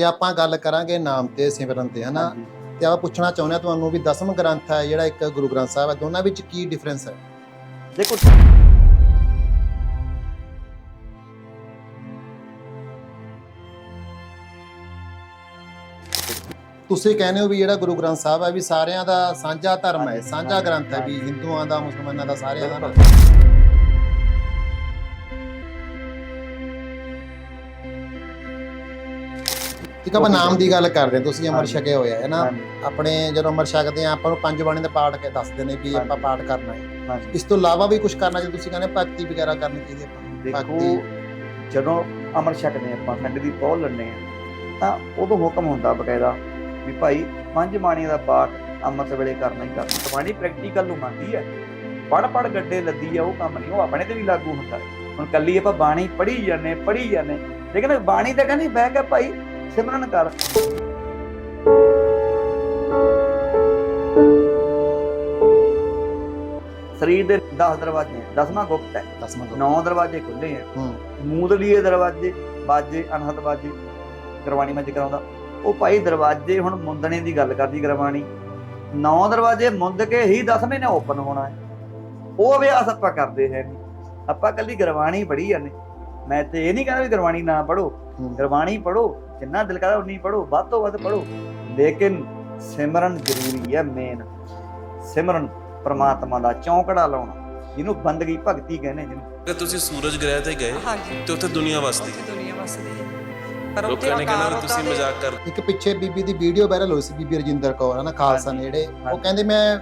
ਤੇ ਆਪਾਂ ਗੱਲ ਕਰਾਂਗੇ ਨਾਮ ਤੇ ਸਿਮਰਨ ਤੇ ਹਨਾ? ਹਾਂਜੀ। ਤੇ ਆਪਾਂ ਪੁੱਛਣਾ ਚਾਹੁੰਦੇ ਹਾਂ ਤੁਹਾਨੂੰ ਵੀ ਦਸਮ ਗ੍ਰੰਥ ਹੈ ਜਿਹੜਾ ਇੱਕ ਗੁਰੂ ਗ੍ਰੰਥ ਸਾਹਿਬ ਹੈ ਦੋਨਾਂ ਵਿੱਚ ਕੀ ਡਿਫਰੈਂਸ ਹੈ? ਦੇਖੋ ਤੁਸੀਂ ਕਹਿੰਦੇ ਹੋ ਵੀ ਜਿਹੜਾ ਗੁਰੂ ਗ੍ਰੰਥ ਸਾਹਿਬ ਹੈ ਵੀ ਸਾਰਿਆਂ ਦਾ ਸਾਂਝਾ ਧਰਮ ਹੈ ਸਾਂਝਾ ਗ੍ਰੰਥ ਹੈ ਵੀ ਹਿੰਦੂਆਂ ਦਾ ਮੁਸਲਮਾਨਾਂ ਦਾ ਸਾਰਿਆਂ ਦਾ। ਨਾ। ਠੀਕ ਆਪਾਂ ਨਾਮ ਦੀ ਗੱਲ ਕਰਦੇ ਹਾਂ ਤੁਸੀਂ ਅਮਰ। ਛਕਿਆ ਹੋਇਆ ਹੈ ਨਾ? ਹਾਂਜੀ, ਆਪਣੇ ਜਦੋਂ ਅਮਰ ਛਕਦੇ ਆ ਆਪਾਂ ਨੂੰ ਪੰਜ ਬਾਣੀ ਦਾ ਪਾਠ ਕੇ ਦੱਸਦੇ ਨੇ ਵੀ ਆਪਾਂ ਹਾਂਜੀ। ਪਾਠ ਕਰਨਾ ਹੈ। ਹਾਂਜੀ। ਇਸ ਤੋਂ ਇਲਾਵਾ ਵੀ ਕੁਝ ਕਰਨਾ ਜੇ ਤੁਸੀਂ ਕਹਿੰਦੇ ਭਗਤੀ ਵਗੈਰਾ ਕਰਨੀ ਚਾਹੀਦੀ ਹੈ ਆਪਾਂ ਨੂੰ ਦੇਖੋ ਜਦੋਂ ਅਮਰ ਛਕਦੇ ਆਪਾਂ ਖੰਡ ਦੀ ਪੌਲ ਲੈਂਦੇ ਆ ਤਾਂ ਉਦੋਂ ਹੁਕਮ ਹੁੰਦਾ ਬਕਾਇਦਾ ਵੀ ਭਾਈ ਪੰਜ ਬਾਣੀਆਂ ਦਾ ਪਾਠ ਅੰਮ੍ਰਿਤ ਵੇਲੇ ਕਰਨਾ ਹੀ ਕਰਨਾ। ਬਾਣੀ ਪ੍ਰੈਕਟੀਕਲ ਨੂੰ ਮੰਨਦੀ ਹੈ। ਪੜ ਪੜ ਗੱਡੇ ਲੱਦੀ ਆ ਉਹ ਕੰਮ ਨਹੀਂ ਉਹ ਆਪਣੇ ਤੇ ਵੀ ਲਾਗੂ ਹੁੰਦਾ ਹੈ। ਹੁਣ ਕੱਲੀ ਆਪਾਂ ਬਾਣੀ ਪੜ੍ਹੀ ਜਾਂਦੇ ਪੜ੍ਹੀ ਜਾਂਦੇ ਲੇਕਿਨ ਬਾਣੀ ਤਾਂ ਕਹਿੰਦੀ ਬਹਿ ਕੇ ਭਾਈ ਸਿਮਰਨ ਕਰ। ਸਰੀਰ ਦੇ 10 ਦਰਵਾਜ਼ੇ 10ਵਾਂ ਗੁਪਤ ਹੈ। ਦਸਵਾਂ। ਨੌ ਦਰਵਾਜ਼ੇ ਖੁੱਲੇ ਆ ਹੂੰ। ਮੂਦਲੀਏ ਦਰਵਾਜ਼ੇ ਬਾਜੇ ਅਨਹਦ ਬਾਜੇ ਗੁਰਬਾਣੀ ਮੈਂ ਜ਼ਿਕਰ ਆਉਂਦਾ ਉਹ ਭਾਈ ਦਰਵਾਜ਼ੇ ਹੁਣ ਮੁੰਦਣੇ ਦੀ ਗੱਲ ਕਰਦੀ ਗੁਰਬਾਣੀ ਨੌ ਦਰਵਾਜ਼ੇ ਮੁੰਦ ਕੇ ਹੀ 10ਵੇਂ ਨੇ ਓਪਨ ਹੋਣਾ ਹੈ। ਉਹ ਅਭਿਆਸ ਆਪਾਂ ਕਰਦੇ ਹੈ ਆਪਾਂ ਕੱਲੀ ਗੁਰਬਾਣੀ ਪੜ੍ਹੀ ਜਾਂਦੇ। ਮੈਂ ਤੇ ਇਹ ਨਹੀਂ ਕਹਿੰਦਾ ਵੀ ਗੁਰਬਾਣੀ ਨਾ ਪੜੋ। ਗੁਰਬਾਣੀ ਪੜੋ ਜਿੰਨਾ ਦਿਲ ਕਰਦਾ ਉਨੀ ਪੜੋ ਵੱਧ ਤੋਂ ਵੱਧ ਪੜੋ ਲੇਕਿਨ ਸਿਮਰਨ ਜ਼ਰੂਰੀ ਹੈ ਮੇਨ ਸਿਮਰਨ ਪ੍ਰਮਾਤਮਾ ਦਾ ਚੌਂਕੜਾ ਲਾਉਣਾ ਜਿਹਨੂੰ ਬੰਦਗੀ ਭਗਤੀ ਕਹਿੰਦੇ ਜਿਹਨੂੰ। ਕਿ ਤੁਸੀਂ ਸੂਰਜ ਗ੍ਰਹਿ ਤੇ ਗਏ ਹਾਂਜੀ। ਤੇ ਉੱਥੇ ਦੁਨੀਆ ਵਸਦੀ। ਹੈ ਦੁਨੀਆ ਵਸਦੀ ਹੈ। ਪਰ ਉੱਥੇ ਲੋਕਾਂ ਨੇ ਕਹਿਣਾ ਆਕਾਰ ਵੀ ਤੁਸੀਂ ਉਹਦਾ ਮਜ਼ਾਕ ਕਰ ਇੱਕ ਪਿੱਛੇ ਬੀਬੀ ਦੀ ਵੀਡੀਓ ਵਾਇਰਲ ਹੋਈ ਸੀ ਬੀਬੀ ਰਜਿੰਦਰ ਕੌਰ ਹੈ ਨਾ ਖਾਲਸਾ ਨੇ ਜਿਹੜੇ ਉਹ। ਕਹਿੰਦੇ ਮੈਂ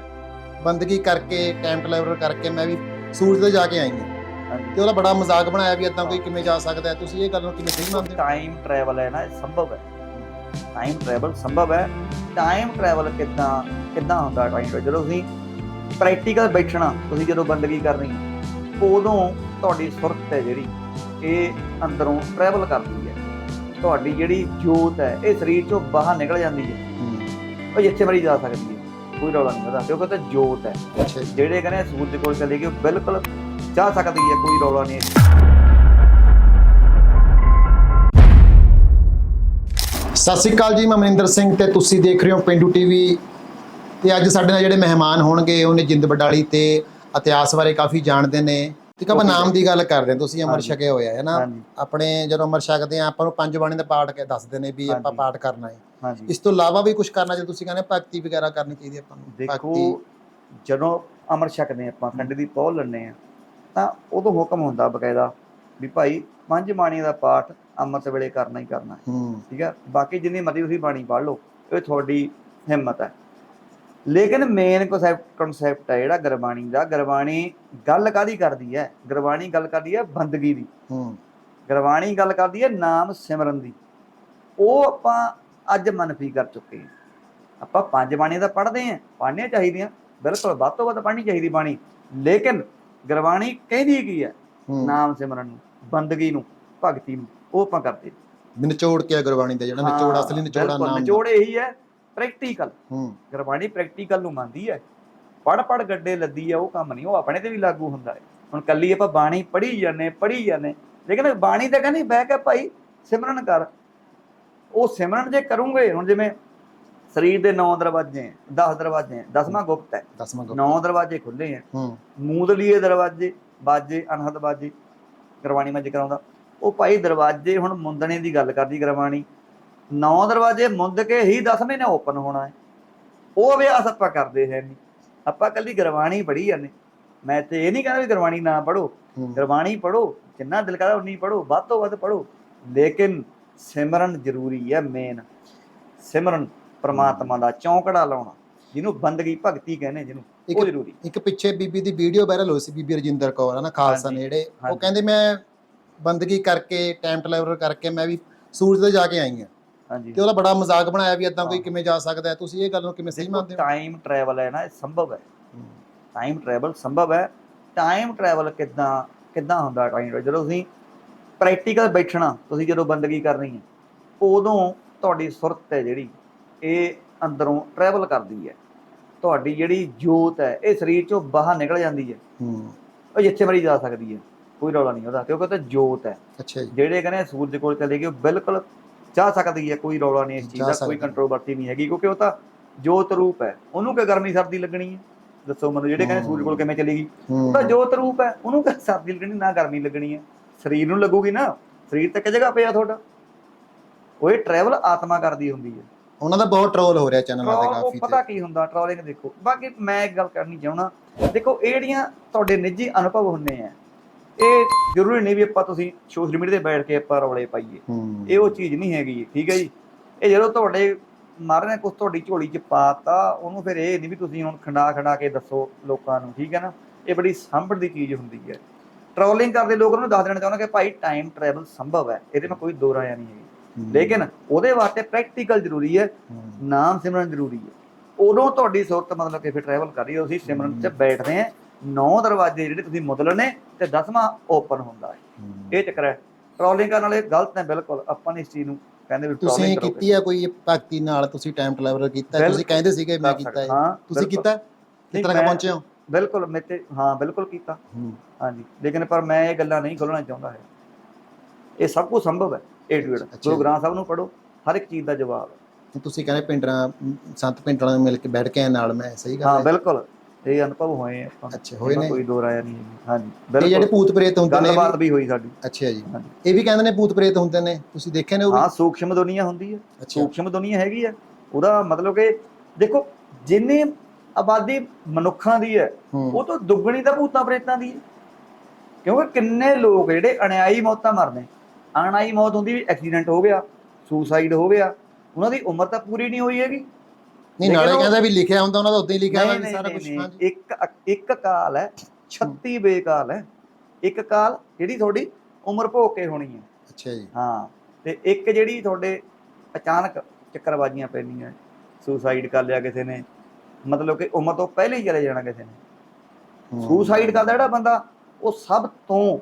ਬੰਦਗੀ ਕਰਕੇ ਟਾਈਮ ਟਰੈਵਲਰ ਕਰਕੇ ਮੈਂ ਵੀ ਸੂਰਜ ਤੇ ਜਾ ਕੇ ਆਈ ਹਾਂ। ਤੇ ਉਹਦਾ ਬੜਾ ਮਜ਼ਾਕ ਬਣਾਇਆ ਵੀ ਇਦਾਂ ਕੋਈ ਕਿਵੇਂ ਜਾ ਸਕਦਾ ਹੈ। ਤੁਸੀਂ ਇਹ ਗੱਲ ਨੂੰ ਕਿਵੇਂ ਸਹੀ ਮੰਨਦੇ ਹੋ? ਟਾਈਮ ਟਰੈਵਲ ਹੈ ਨਾ ਇਹ ਸੰਭਵ ਹੈ। ਟਾਈਮ ਟਰੈਵਲ ਸੰਭਵ ਹੈ। ਟਾਈਮ ਟਰੈਵਲ ਕਿੱਦਾਂ ਕਿੱਦਾਂ ਹੁੰਦਾ ਟਾਈਮ ਟਰੈਵਲ ਜਦੋਂ ਤੁਸੀਂ ਪ੍ਰੈਕਟੀਕਲ ਬੈਠਣਾ ਤੁਸੀਂ ਜਦੋਂ ਬੰਦਗੀ ਕਰਨੀ ਉਦੋਂ ਤੁਹਾਡੀ ਸੁਰਤ ਹੈ ਜਿਹੜੀ ਇਹ ਅੰਦਰੋਂ ਟਰੈਵਲ ਕਰਦੀ ਹੈ। ਤੁਹਾਡੀ ਜਿਹੜੀ ਜੋਤ ਹੈ ਇਹ ਸਰੀਰ ਚੋਂ ਬਾਹਰ ਨਿਕਲ ਜਾਂਦੀ ਹੈ। ਉਹ ਜਿੱਥੇ ਮਰੀ ਜਾ ਸਕਦੀ ਹੈ। ਕੋਈ ਰੌਲਾ ਨਹੀਂ ਉਹਦਾ ਕਿਉਂਕਿ ਉਹ ਤਾਂ ਜੋਤ ਹੈ। ਜਿਹੜੇ ਕਹਿੰਦੇ ਸੂਰਜ ਕੋਲ ਚਲੇ ਗਏ ਬਿਲਕੁਲ ਜਾ ਸਕਦੀ ਹੈ ਕੋਈ ਰੌਲਾ ਨਹੀਂ ਸਤਿ ਸ਼੍ਰੀ ਅਕਾਲ ਜੀ ਮੈਂ ਮਨਿੰਦਰ ਸਿੰਘ ਤੇ ਤੁਸੀਂ ਦੇਖ ਰਹੇ ਹੋ ਪਿੰਡੂ ਟੀਵੀ। ਤੇ ਅੱਜ ਸਾਡੇ ਨਾਲ ਜਿਹੜੇ ਮਹਿਮਾਨ ਹੋਣਗੇ ਉਹਨੇ ਜਿੰਦ ਬਡਾਲੀ ਤੇ ਇਤਿਹਾਸ ਬਾਰੇ ਕਾਫੀ ਜਾਣਦੇ ਨੇ। ਆ ਆਪਾਂ ਨਾਮ ਦੀ ਗੱਲ ਕਰਦੇ ਹਾਂ ਤੁਸੀਂ ਅਮਰ। ਛਕਿਆ ਹੋਇਆ ਹੈ ਨਾ? ਆਪਣੇ ਜਦੋਂ ਅਮਰ ਛਕਦੇ ਆ ਆਪਾਂ ਨੂੰ ਪੰਜ ਬਾਣੀ ਦਾ ਪਾਠ ਕੇ ਦੱਸਦੇ ਨੇ ਵੀ ਆਪਾਂ। ਪਾਠ ਕਰਨਾ ਹੈ। ਇਸ ਤੋਂ ਇਲਾਵਾ ਵੀ ਕੁਝ ਕਰਨਾ ਜੇ ਤੁਸੀਂ ਕਹਿੰਦੇ ਭਗਤੀ ਵਗੈਰਾ ਕਰਨੀ ਚਾਹੀਦੀ ਆਪਾਂ ਨੂੰ। ਦੇਖੋ ਜਦੋਂ ਅਮਰ ਛਕਦੇ ਆਪਾਂ ਖੰਡ ਦੀ ਪੌਲ ਲੈਂਦੇ ਆ ਤਾਂ ਉਦੋਂ ਹੁਕਮ ਹੁੰਦਾ ਬਕਾਇਦਾ ਵੀ ਭਾਈ ਪੰਜ ਬਾਣੀ ਦਾ ਪਾਠ ਅੰਮ੍ਰਿਤ ਵੇਲੇ ਕਰਨਾ ਹੀ ਕਰਨਾ ਹੈ। ਹੂੰ। ਠੀਕ ਹੈ? ਬਾਕੀ ਜਿੰਨੀ ਮਰਜ਼ੀ ਤੁਸੀਂ ਬਾਣੀ ਪੜ੍ਹ ਲਓ ਇਹ ਤੁਹਾਡੀ ਹਿੰਮਤ ਹੈ। ਲੇਕਿਨ ਮੇਨ ਕਨਸੈਪਟ ਕਨਸੈਪਟ ਹੈ ਜਿਹੜਾ ਗੁਰਬਾਣੀ ਦਾ। ਗੁਰਬਾਣੀ ਗੱਲ ਕਾਦੀ ਕਰਦੀ ਹੈ? ਗੁਰਬਾਣੀ ਗੱਲ ਕਰਦੀ ਹੈ ਬੰਦਗੀ ਦੀ। ਹੂੰ। ਗੁਰਬਾਣੀ ਗੱਲ ਕਰਦੀ ਹੈ ਨਾਮ ਸਿਮਰਨ ਦੀ। ਉਹ ਆਪਾਂ ਅੱਜ ਮਨਫੀ ਕਰ ਚੁੱਕੇ ਹਾਂ। ਆਪਾਂ ਪੰਜ ਬਾਣੀਆਂ ਤਾਂ ਪੜ੍ਹਦੇ ਆਂ ਪੜ੍ਹਨੀਆਂ ਚਾਹੀਦੀਆਂ। ਬਿਲਕੁਲ ਵੱਧ ਤੋਂ ਵੱਧ ਪੜ੍ਹਨੀ ਚਾਹੀਦੀ ਬਾਣੀ। ਲੇਕਿਨ ਗੁਰਬਾਣੀ ਕਹਿੰਦੀ ਕੀ ਹੈ। ਨਾਮ ਸਿਮਰਨ ਨੂੰ ਬੰਦਗੀ ਨੂੰ ਭਗਤੀ ਨੂੰ ਉਹ ਆਪਾਂ ਕਰਦੇ। ਨਿਚੋੜ ਕੇ ਆ ਗੁਰਬਾਣੀ ਦਾ ਜਿਹੜਾ ਨਿਚੋੜ ਅਸਲੀ ਨਿਚੋੜਾ ਨਾਮ। ਨਿਚੋੜ ਇਹੀ ਹੈ ਪ੍ਰੈਕਟੀਕਲ ਹੂੰ। ਗੁਰਬਾਣੀ ਪ੍ਰੈਕਟੀਕਲ ਨੂੰ ਮੰਨਦੀ ਹੈ। ਪੜ ਪੜ ਗੱਡੇ ਲੱਦੀ ਹੈ ਉਹ ਕੰਮ ਨਹੀਂ ਉਹ ਆਪਣੇ ਤੇ ਵੀ ਲਾਗੂ ਹੁੰਦਾ ਹੈ। ਹੁਣ ਕੱਲੀ ਆਪਾਂ ਬਾਣੀ ਪੜ੍ਹੀ ਜਾਂਦੇ ਪੜ੍ਹੀ ਜਾਂਦੇ ਲੇਕਿਨ ਬਾਣੀ ਤਾਂ ਕਹਿੰਦੀ ਬਹਿ ਕੇ ਭਾਈ ਸਿਮਰਨ ਕਰ। ਉਹ ਸਿਮਰਨ ਜੇ ਕਰੂੰਗੇ ਹੁਣ ਜਿਵੇਂ ਸਰੀਰ ਦੇ 9 ਦਰਵਾਜ਼ੇ 10 ਦਰਵਾਜ਼ੇ 10ਵਾਂ ਗੁਪਤ ਹੈ। ਦਸਵਾਂ 9 ਦਰਵਾਜ਼ੇ ਖੁੱਲੇ ਆ ਹੂੰ। ਮੂਦਲੀਏ ਦਰਵਾਜ਼ੇ ਬਾਜੇ ਅਨਹਦ ਬਾਜੇ ਗੁਰਬਾਣੀ ਮੈਂ ਜ਼ਿਕਰ ਆਉਂਦਾ ਉਹ ਭਾਈ ਦਰਵਾਜ਼ੇ ਹੁਣ ਮੁੰਦਣੇ ਦੀ ਗੱਲ ਕਰਦੀ ਗੁਰਬਾਣੀ ਨੌ ਦਰਵਾਜ਼ੇ ਮੁੰਦ ਕੇ ਹੀ 10ਵੇਂ ਨੇ ਓਪਨ ਹੋਣਾ ਹੈ। ਉਹ ਅਭਿਆਸ ਆਪਾਂ ਕਰਦੇ ਹੈ ਨਹੀਂ। ਆਪਾਂ ਕੱਲੀ ਗੁਰਬਾਣੀ ਪੜ੍ਹੀ ਜਾਂਦੇ ਮੈਂ ਤੇ ਇਹ ਨਹੀਂ ਕਹਿੰਦਾ ਵੀ ਗੁਰਬਾਣੀ ਨਾ ਪੜੋ ਹੂੰ। ਗੁਰਬਾਣੀ ਪੜੋ ਜਿੰਨਾ ਦਿਲ ਕਰਦਾ ਉਨੀ ਪੜੋ ਵੱਧ ਤੋਂ ਵੱਧ ਪੜੋ ਲੇਕਿਨ ਸਿਮਰਨ ਜ਼ਰੂਰੀ ਹੈ ਮੇਨ ਸਿਮਰਨ ਪ੍ਰਮਾਤਮਾ ਦਾ ਚੌਂਕੜਾ ਲਾਉਣਾ ਜਿਹਨੂੰ ਬੰਦਗੀ ਭਗਤੀ ਕਹਿੰਦੇ ਜਿਹਨੂੰ ਉਹ ਇੱਕ ਜ਼ਰੂਰੀ। ਇੱਕ ਪਿੱਛੇ ਬੀਬੀ ਦੀ ਵੀਡੀਓ ਵਾਇਰਲ ਹੋਈ ਸੀ ਬੀਬੀ ਰਜਿੰਦਰ ਕੌਰ ਹੈ ਨਾ ਖਾਲਸਾ ਨੇ ਜਿਹੜੇ ਉਹ। ਕਹਿੰਦੇ ਮੈਂ ਬੰਦਗੀ ਕਰਕੇ ਟਾਈਮ ਟਰੈਵਲਰ ਕਰਕੇ ਮੈਂ ਵੀ ਸੂਰਜ ਤੇ ਜਾ ਕੇ ਆਈ ਹਾਂ। ਹਾਂਜੀ। ਤੇ ਉਹਦਾ ਬੜਾ ਮਜ਼ਾਕ ਬਣਾਇਆ ਵੀ ਇਦਾਂ ਕੋਈ। ਕਿਵੇਂ ਜਾ ਸਕਦਾ ਹੈ। ਤੁਸੀਂ ਇਹ ਗੱਲ ਨੂੰ ਕਿਵੇਂ ਸਹੀ ਮੰਨਦੇ ਹੋ? ਟਾਈਮ ਟਰੈਵਲ ਹੈ ਨਾ ਇਹ ਸੰਭਵ ਹੈ। ਹੂੰ। ਟਾਈਮ ਟਰੈਵਲ ਸੰਭਵ ਹੈ। ਟਾਈਮ ਟਰੈਵਲ ਕਿੱਦਾਂ ਕਿੱਦਾਂ ਹੁੰਦਾ ਟਾਈਮ ਜਦੋਂ ਤੁਸੀਂ ਪ੍ਰੈਕਟੀਕਲ ਬੈਠਣਾ ਤੁਸੀਂ ਜਦੋਂ ਬੰਦਗੀ ਕਰਨੀ ਹੈ ਉਦੋਂ ਤੁਹਾਡੀ ਸੁਰਤ ਹੈ ਜਿਹੜੀ। ਇਹ ਅੰਦਰੋਂ ਟਰੈਵਲ ਕਰਦੀ ਹੈ। ਤੁਹਾਡੀ ਜਿਹੜੀ ਜੋਤ ਹੈ ਇਹ ਸਰੀਰ ਚੋਂ ਬਾਹਰ ਨਿਕਲ ਜਾਂਦੀ ਹੈ। ਹੂੰ। ਉਹ ਜਿੱਥੇ ਮਰੀ ਜਾ ਸਕਦੀ ਹੈ। ਕੋਈ ਰੌਲਾ ਨਹੀਂ ਉਹਦਾ ਕਿਉਂਕਿ ਉਹ ਤਾਂ ਜੋਤ ਹੈ। ਅੱਛਾ ਜੀ। ਜਿਹੜੇ ਕਹਿੰਦੇ ਸੂਰਜ ਕੋਲ ਚਲੇ ਗਏ ਉਹ ਬਿਲਕੁਲ ਜਾ ਸਕਦੀ ਹੈ ਕੋਈ ਰੌਲਾ ਨਹੀਂ ਇਸ ਚੀਜ਼ ਦਾ ਕੋਈ। ਕੰਟਰੋਵਰਸੀ ਨਹੀਂ ਹੈਗੀ ਕਿਉਂਕਿ ਉਹ ਤਾਂ ਜੋਤ ਰੂਪ ਹੈ। ਉਹਨੂੰ ਕਿ ਗਰਮੀ ਸਰਦੀ ਲੱਗਣੀ ਹੈ? ਦੱਸੋ ਮੈਨੂੰ ਜਿਹੜੇ ਕਹਿੰਦੇ ਸੂਰਜ ਕੋਲ ਕਿਵੇਂ ਚਲੇਗੀ ਉਹ ਤਾਂ ਜੋਤ ਰੂਪ ਹੈ ਉਹਨੂੰ ਕਿ ਸਰਦੀ ਲੱਗਣੀ ਨਾ ਗਰਮੀ ਲੱਗਣੀ ਹੈ? ਸਰੀਰ ਨੂੰ ਲੱਗੂਗੀ ਨਾ ਸਰੀਰ ਤੇ ਕਿ ਜਗ੍ਹਾ ਪਿਆ ਤੁਹਾਡਾ। ਉਹ ਇਹ ਟਰੈਵਲ ਆਤਮਾ ਕਰਦੀ ਹੁੰਦੀ ਹੈ। ਉਹਨਾਂ ਦਾ ਬਹੁਤ ਟ੍ਰੋਲ ਹੋ ਰਿਹਾ ਚੈਨਲਾਂ ਤੇ ਟਰੋਲ ਉਹ ਕਾਫੀ ਪਤਾ ਕੀ ਹੁੰਦਾ ਟਰੋਲਿੰਗ ਦੇਖੋ। ਬਾਕੀ ਮੈਂ ਇੱਕ ਗੱਲ ਕਰਨੀ ਚਾਹਣਾ ਦੇਖੋ ਇਹ ਜਿਹੜੀਆਂ ਤੁਹਾਡੇ ਨਿੱਜੀ ਅਨੁਭਵ ਹੁੰਦੇ ਆ। ਇਹ ਜ਼ਰੂਰੀ ਨਹੀਂ ਵੀ ਆਪਾਂ ਤੁਸੀਂ ਸੋਸ਼ਲ ਮੀਡੀਆ ਤੇ ਬੈਠ ਕੇ ਆਪਾਂ ਰੌਲੇ ਪਾਈਏ। ਇਹ ਉਹ ਚੀਜ਼ ਨਹੀਂ ਹੈਗੀ ਠੀਕ ਹੈ ਜੀ? ਇਹ ਜਦੋਂ ਤੁਹਾਡੇ ਮਾਰੇ ਨੇ ਕੁਝ ਤੁਹਾਡੀ ਝੋਲੀ 'ਚ ਪਾਤਾ ਉਹਨੂੰ ਫਿਰ ਇਹ ਨਹੀਂ ਵੀ ਤੁਸੀਂ ਹੁਣ ਖੰਡਾ ਖੰਡਾ ਕੇ ਦੱਸੋ ਲੋਕਾਂ ਨੂੰ ਠੀਕ ਹੈ ਨਾ? ਇਹ ਬੜੀ ਸੰਭੜ ਦੀ ਚੀਜ਼ ਹੁੰਦੀ ਹੈ। ਟਰੋਲਿੰਗ ਕਰਦੇ ਲੋਕਾਂ ਨੂੰ ਦੱਸ ਦੇਣਾ ਚਾਹੁੰਦਾ ਕਿ ਭਾਈ ਟਾਈਮ ਟਰੈਵਲ ਸੰਭਵ ਹੈ। ਇਹਦੇ ਵਿੱਚ ਕੋਈ ਦੋ ਰਾਇਆ ਨਹੀਂ ਹੂੰ, ਲੇਕਿਨ ਉਹਦੇ ਵਾਸਤੇ ਪ੍ਰੈਕਟੀਕਲ ਜ਼ਰੂਰੀ ਹੈ ਨਾਮ ਸਿਮਰਨ ਜ਼ਰੂਰੀ ਹੈ। ਉਦੋਂ ਤੁਹਾਡੀ ਸੁਰਤ ਮਤਲਬ ਕਿ ਫਿਰ ਟਰੈਵਲ ਕਰ ਰਹੀ ਹੈ ਤੁਸੀਂ ਸਿਮਰਨ 'ਚ ਬੈਠਦੇ ਆ ਨੌ ਦਰਵਾਜ਼ੇ ਜਿਹੜੇ ਤੁਸੀਂ ਮੁੱਦਲ ਨੇ ਤੇ ਦਸਵਾਂ ਓਪਨ ਹੁੰਦਾ ਹੈ। ਇਹ ਚੱਕਰ ਹੈ। ਟਰੋਲਿੰਗ ਕਰਨ ਵਾਲੇ ਗਲਤ ਨੇ ਬਿਲਕੁਲ ਆਪਾਂ ਨੇ ਇਸ ਚੀਜ਼ ਨੂੰ ਕਹਿੰਦੇ ਵੀ ਤੁਸੀਂ ਟਰੋਲਿੰਗ ਕਰੋ। ਕੀਤੀ ਹੈ ਕੋਈ ਭਗਤੀ ਨਾਲ ਤੁਸੀਂ ਟਾਈਮ ਟਰੈਵਲਰ ਕੀਤਾ? ਤੁਸੀਂ ਕਹਿੰਦੇ ਸੀਗੇ ਮੈਂ ਕੀਤਾ। ਹੈ। ਤੁਸੀਂ। ਕੀਤਾ ਕਿਸ ਤਰ੍ਹਾਂ ਪਹੁੰਚੇ ਹੋ? ਬਿਲਕੁਲ ਮੈਂ ਤੇ ਹਾਂ ਬਿਲਕੁਲ ਕੀਤਾ। ਹਾਂਜੀ ਲੇਕਿਨ ਪਰ ਮੈਂ ਇਹ ਗੱਲਾਂ ਨਹੀਂ ਖੋਲਣਾ ਚਾਹੁੰਦਾ ਹੈ ਇਹ ਸਭ ਕੁਝ ਸੰਭਵ ਹੈ। ਏ ਟੂ ਅੱਛਾ। ਗੁਰੂ ਗ੍ਰੰਥ ਸਾਹਿਬ ਨੂੰ ਪੜੋ ਹਰ ਇੱਕ ਚੀਜ਼ ਦਾ ਜਵਾਬ। ਹੈ ਤੇ ਤੁਸੀਂ ਕਹਿੰਦੇ ਪਿੰਡਰਾਂ ਸੰਤ ਪਿੰਡਰਾਂ ਨਾਲ ਮਿਲ ਕੇ ਬੈਠ ਕੇ ਆਏ ਨਾਲ ਮੈਂ ਸਹੀ ਗੱਲ ਹਾਂ ਹੈ? ਬਿਲਕੁਲ। ਇਹ ਅਨੁਭਵ ਹੋਏ ਆਪਾਂ। ਅੱਛਾ ਹੋਏ ਇਹਨਾਂ ਨੇ? ਕੋਈ ਦੋ ਰਾਇਆ ਨਹੀਂ ਹੈਗੀ। ਹਾਂਜੀ ਇਹ ਜਿਹੜੇ ਭੂਤ ਪ੍ਰੇਤ ਹੁੰਦੇ ਨੇ ਇਹ ਗੱਲਬਾਤ ਵੀ- ਵੀ ਹੋਈ ਸਾਡੀ। ਅੱਛਾ ਜੀ। ਹਾਂਜੀ। ਇਹ ਵੀ ਕਹਿੰਦੇ ਨੇ ਭੂਤ ਪ੍ਰੇਤ ਹੁੰਦੇ ਨੇ। ਤੁਸੀਂ ਦੇਖੇ ਨੇ ਉਹ ਵੀ? ਹਾਂ ਸੂਖਸ਼ਮ ਦੁਨੀਆ ਹੁੰਦੀ ਹੈ। ਅੱਛਾ। ਸੂਖਸ਼ਮ ਦੁਨੀਆ ਹੈਗੀ ਆ ਉਹਦਾ ਮਤਲਬ ਕਿ ਦੇਖੋ ਜਿੰਨੀ ਆਬਾਦੀ ਮਨੁੱਖਾਂ ਦੀ ਹੈ ਹੂੰ, ਉਹ ਤੋਂ ਦੁੱਗਣੀ ਤਾਂ ਭੂਤਾਂ ਪ੍ਰੇਤਾਂ ਦੀ ਹੈ। ਕਿਉਂਕਿ ਕਿੰਨੇ ਲੋਕ ਜਿਹੜੇ ਅਣਿਆਈ ਮੌਤਾਂ ਮਰਦੇ ਅਣਾਈ ਮੌਤ ਹੁੰਦੀ ਵੀ ਐਕਸੀਡੈਂਟ ਹੋ ਗਿਆ ਸੁਸਾਈਡ ਹੋ ਗਿਆ ਉਹਨਾਂ ਦੀ ਉਮਰ ਤਾਂ ਪੂਰੀ ਨਹੀਂ ਹੋਈ ਹੈਗੀ। ਨਹੀਂ ਨਾਲੇ ਕਹਿੰਦਾ ਵੀ ਲਿਖਿਆ ਹੁੰਦਾ ਉਹਨਾਂ ਦਾ ਉਦਾਂ ਹੀ ਲਿਖਿਆ ਹੋਇਆ ਸਾਰਾ ਕੁਝ ਹਾਂਜੀ। ਇੱਕ ਇੱਕ ਕਾਲ ਹੈ 36 ਬੇਕਾਲ ਹੈ। ਇੱਕ ਕਾਲ ਜਿਹੜੀ ਤੁਹਾਡੀ ਉਮਰ ਭੋਗ ਕੇ ਹੋਣੀ ਹੈ। ਅੱਛਾ ਜੀ। ਹਾਂ ਤੇ ਇੱਕ ਜਿਹੜੀ ਤੁਹਾਡੇ ਅਚਾਨਕ ਚੱਕਰਬਾਜ਼ੀਆਂ ਪੈਣੀਆਂ ਸੁਸਾਈਡ ਕਰ ਲਿਆ ਕਿਸੇ ਨੇ ਮਤਲਬ ਕਿ ਉਮਰ ਤੋਂ ਪਹਿਲੇ ਹੀ ਚਲੇ ਜਾਣਾ ਕਿਸੇ ਨੇ। ਸੁਸਾਈਡ ਕਰਦਾ ਜਿਹੜਾ ਬੰਦਾ ਉਹ ਸਭ ਤੋਂ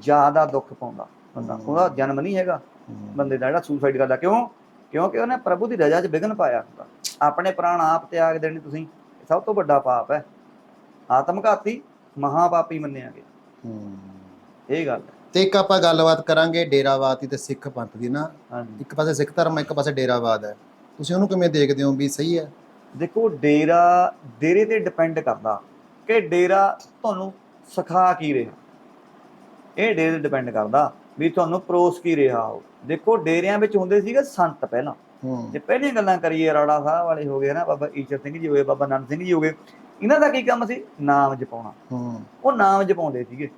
ਜ਼ਿਆਦਾ ਦੁੱਖ ਪਾਉਂਦਾ। ਬੰਦਾ। ਉਹਦਾ ਜਨਮ ਨਹੀਂ ਹੈਗਾ। ਬੰਦੇ ਦਾ ਜਿਹੜਾ ਸੁਸਾਈਡ ਕਰਦਾ ਕਿਉਂ? ਕਿਉਂਕਿ ਉਹਨੇ ਪ੍ਰਭੂ ਦੀ ਰਜ਼ਾ 'ਚ ਵਿਘਨ ਪਾਇਆ ਹੁੰਦਾ। ਆਪਣੇ ਪ੍ਰਾਣ ਆਪ ਤਿਆਗ ਦੇਣੇ ਤੁਸੀਂ ਸਭ ਤੋਂ ਵੱਡਾ ਪਾਪ ਹੈ। ਆਤਮਘਾਤੀ ਮਹਾਪਾਪੀ ਮੰਨਿਆ ਗਿਆ ਹੂੰ। ਇਹ ਗੱਲ ਹੈ। ਤੇ ਇੱਕ ਆਪਾਂ ਗੱਲਬਾਤ ਕਰਾਂਗੇ ਡੇਰਾਵਾਦੀ ਤੇ ਸਿੱਖ ਪੰਥ ਦੀ ਨਾ। ਇੱਕ ਪਾਸੇ ਸਿੱਖ ਧਰਮ ਹੈ ਇੱਕ ਪਾਸੇ ਡੇਰਾਵਾਦ ਹੈ। ਤੁਸੀਂ ਉਹਨੂੰ ਕਿਵੇਂ ਦੇਖਦੇ ਹੋ ਵੀ ਸਹੀ ਹੈ? ਦੇਖੋ ਡੇਰਾ ਡੇਰੇ ਤੇ ਡਿਪੈਂਡ ਕਰਦਾ ਕਿ ਡੇਰਾ ਤੁਹਾਨੂੰ ਸਿਖਾ ਕੀ ਰਿਹਾ। ਇਹ ਡੇਰੇ ਤੇ ਡਿਪੈਂਡ ਕਰਦਾ। ਵੀ ਤੁਹਾਨੂੰ ਪਰੋਸ ਕੀ ਰਿਹਾ ਹੋ ਦੇਖੋ ਡੇਰਿਆਂ ਵਿੱਚ ਹੁੰਦੇ ਸੀਗੇ ਸੰਤ ਪਹਿਲਾਂ। ਜੇ ਪਹਿਲੀਆਂ ਗੱਲਾਂ ਕਰੀਏ ਰਾੜਾ ਸਾਹਿਬ ਵਾਲੇ ਹੋ ਗਏ ਨਾ ਬਾਬਾ ਈਸ਼ਰ ਸਿੰਘ ਜੀ ਹੋ ਗਏ ਬਾਬਾ ਨੰਦ ਸਿੰਘ ਜੀ ਹੋ ਗਏ ਇਹਨਾਂ ਦਾ ਕੀ ਕੰਮ ਸੀ? ਨਾਮ ਜਪਾਉਣਾ। ਉਹ ਨਾਮ ਜਪਾਉਂਦੇ ਸੀਗੇ।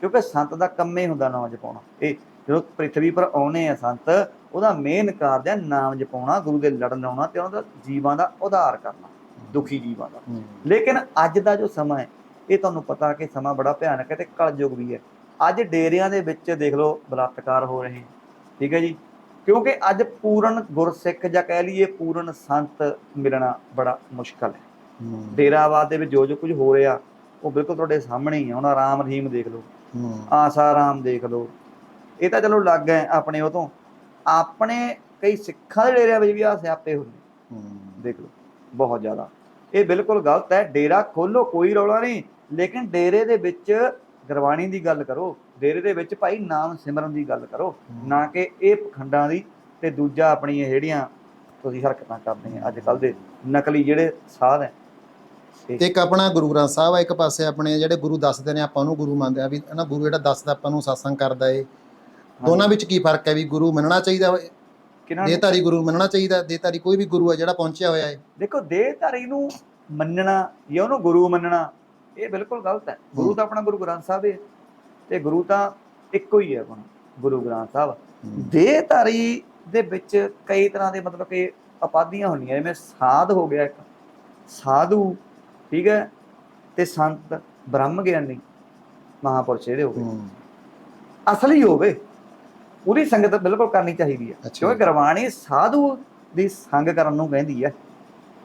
ਕਿਉਂਕਿ ਸੰਤ ਦਾ ਕੰਮ ਹੀ ਹੁੰਦਾ ਨਾਮ ਜਪਾਉਣਾ। ਇਹ ਜਦੋਂ ਪ੍ਰਿਥਵੀ ਪਰ ਆਉਨੇ ਆ ਸੰਤ ਉਹਦਾ ਮੇਨ ਕਾਰਜ ਹੈ ਨਾਮ ਜਪਾਉਣਾ ਗੁਰੂ ਦੇ ਲੜ ਲਾਉਣਾ ਤੇ ਉਹਨਾਂ ਦਾ ਜੀਵਾਂ ਦਾ ਉਧਾਰ ਕਰਨਾ ਦੁਖੀ ਜੀਵਾਂ ਦਾ। ਲੇਕਿਨ ਅੱਜ ਦਾ ਜੋ ਸਮਾਂ ਹੈ ਇਹ ਤੁਹਾਨੂੰ ਪਤਾ ਕਿ ਸਮਾਂ ਬੜਾ ਭਿਆਨਕ ਹੈ ਤੇ ਕਲਯੁਗ ਵੀ ਹੈ। ਅੱਜ ਡੇਰਿਆਂ ਦੇ ਵਿੱਚ ਦੇਖ ਲਓ ਬਲਾਤਕਾਰ ਹੋ ਰਹੇ। ਠੀਕ ਹੈ ਜੀ? ਕਿਉਂਕਿ ਅੱਜ ਪੂਰਨ ਗੁਰਸਿੱਖ ਜਾਂ ਕਹਿ ਲਈਏ ਪੂਰਨ ਸੰਤ ਮਿਲਣਾ ਬੜਾ ਮੁਸ਼ਕਲ ਹੈ। ਡੇਰਾਵਾਦ ਦੇ ਵਿੱਚ ਜੋ ਜੋ ਕੁਝ ਹੋ ਰਿਹਾ ਉਹ ਬਿਲਕੁਲ ਤੁਹਾਡੇ ਸਾਹਮਣੇ ਹੀ ਹੈ। ਹੁਣ ਆਰਾਮ ਰਹੀਮ ਦੇਖ ਲਓ। ਹੂੰ। ਆਸਾਰਾਮ ਦੇਖ ਲਓ। ਇਹ ਤਾਂ ਚਲੋ ਲੱਗ ਗਏ ਆਪਣੇ ਉਹ ਤੋਂ ਆਪਣੇ ਕਈ ਸਿੱਖਾਂ ਦੇ ਡੇਰਿਆਂ ਵਿੱਚ ਵੀ ਆ ਸਿਆਪੇ ਹੁੰਦੇ। ਦੇਖ ਲਓ ਬਹੁਤ ਜ਼ਿਆਦਾ। ਇਹ ਬਿਲਕੁਲ ਗਲਤ ਹੈ। ਡੇਰਾ ਖੋਲੋ ਕੋਈ ਰੌਲਾ ਨਹੀਂ। ਲੇਕਿਨ ਡੇਰੇ ਦੇ ਵਿੱਚ ਗੁਰਬਾਣੀ ਦੀ ਗੱਲ ਕਰੋ ਡੇਰੇ ਦੇ ਵਿੱਚ ਭਾਈ ਨਾਮ ਸਿਮਰਨ ਦੀ ਗੱਲ ਕਰੋ ਨਾ ਕਿ ਇਹ ਪਖੰਡਾਂ ਦੀ ਤੇ ਦੂਜਾ ਆਪਣੀਆਂ ਜਿਹੜੀਆਂ ਤੁਸੀਂ ਹਰਕਤਾਂ ਕਰਦੇ ਆ ਅੱਜ ਕੱਲ ਦੇ ਨਕਲੀ ਜਿਹੜੇ ਸਾਧ ਹੈ। ਤੇ ਇੱਕ ਆਪਣਾ ਗੁਰੂ ਗ੍ਰੰਥ ਸਾਹਿਬ ਆ ਇੱਕ ਪਾਸੇ ਆਪਣੇ ਜਿਹੜੇ ਗੁਰੂ ਦੱਸਦੇ ਨੇ ਆਪਾਂ ਉਹਨੂੰ ਗੁਰੂ ਮੰਨਦੇ ਆ ਵੀ ਹਨਾ ਗੁਰੂ ਜਿਹੜਾ ਦੱਸਦਾ ਆਪਾਂ ਨੂੰ satsang ਕਰਦਾ ਏ। ਦੋਨਾਂ ਵਿੱਚ ਕੀ ਫ਼ਰਕ ਹੈ ਵੀ ਗੁਰੂ ਮੰਨਣਾ ਚਾਹੀਦਾ ਨੂੰ? ਦੇਹਧਾਰੀ ਗੁਰੂ ਮੰਨਣਾ ਚਾਹੀਦਾ ਦੇਹਧਾਰੀ ਕੋਈ ਵੀ ਗੁਰੂ ਹੈ ਜਿਹੜਾ ਪਹੁੰਚਿਆ ਹੋਇਆ ਏ। ਦੇਖੋ ਦੇਹਧਾਰੀ ਨੂੰ ਮੰਨਣਾ ਜਾਂ ਉਹਨੂੰ ਗੁਰੂ ਮੰਨਣਾ ਇਹ ਬਿਲਕੁਲ ਗਲਤ ਹੈ। ਗੁਰੂ। ਤਾਂ ਆਪਣਾ ਗੁਰੂ ਗ੍ਰੰਥ ਸਾਹਿਬ ਹੈ ਤੇ ਗੁਰੂ ਤਾਂ ਇੱਕੋ ਹੀ ਹੈ ਆਪਣਾ ਗੁਰੂ ਗ੍ਰੰਥ ਸਾਹਿਬ। ਦੇਹਧਾਰੀ ਦੇ ਵਿੱਚ ਕਈ ਤਰ੍ਹਾਂ ਦੇ ਮਤਲਬ ਕਿ ਉਪਾਧੀਆਂ ਹੁੰਦੀਆਂ ਜਿਵੇਂ ਸਾਧ ਹੋ ਗਿਆ ਇੱਕ। ਸਾਧੂ ਠੀਕ ਹੈ? ਤੇ ਸੰਤ ਬ੍ਰਹਮ ਗਿਆਨੀ ਮਹਾਪੁਰਸ਼ ਜਿਹੜੇ ਹੋ ਗਏ। ਅਸਲੀ ਹੋਵੇ ਉਹਦੀ ਸੰਗਤ ਬਿਲਕੁਲ ਕਰਨੀ ਚਾਹੀਦੀ ਹੈ। ਕਿਉਂਕਿ ਗੁਰਬਾਣੀ ਸਾਧੂ ਦੀ ਸੰਗ ਕਰਨ ਨੂੰ ਕਹਿੰਦੀ ਹੈ।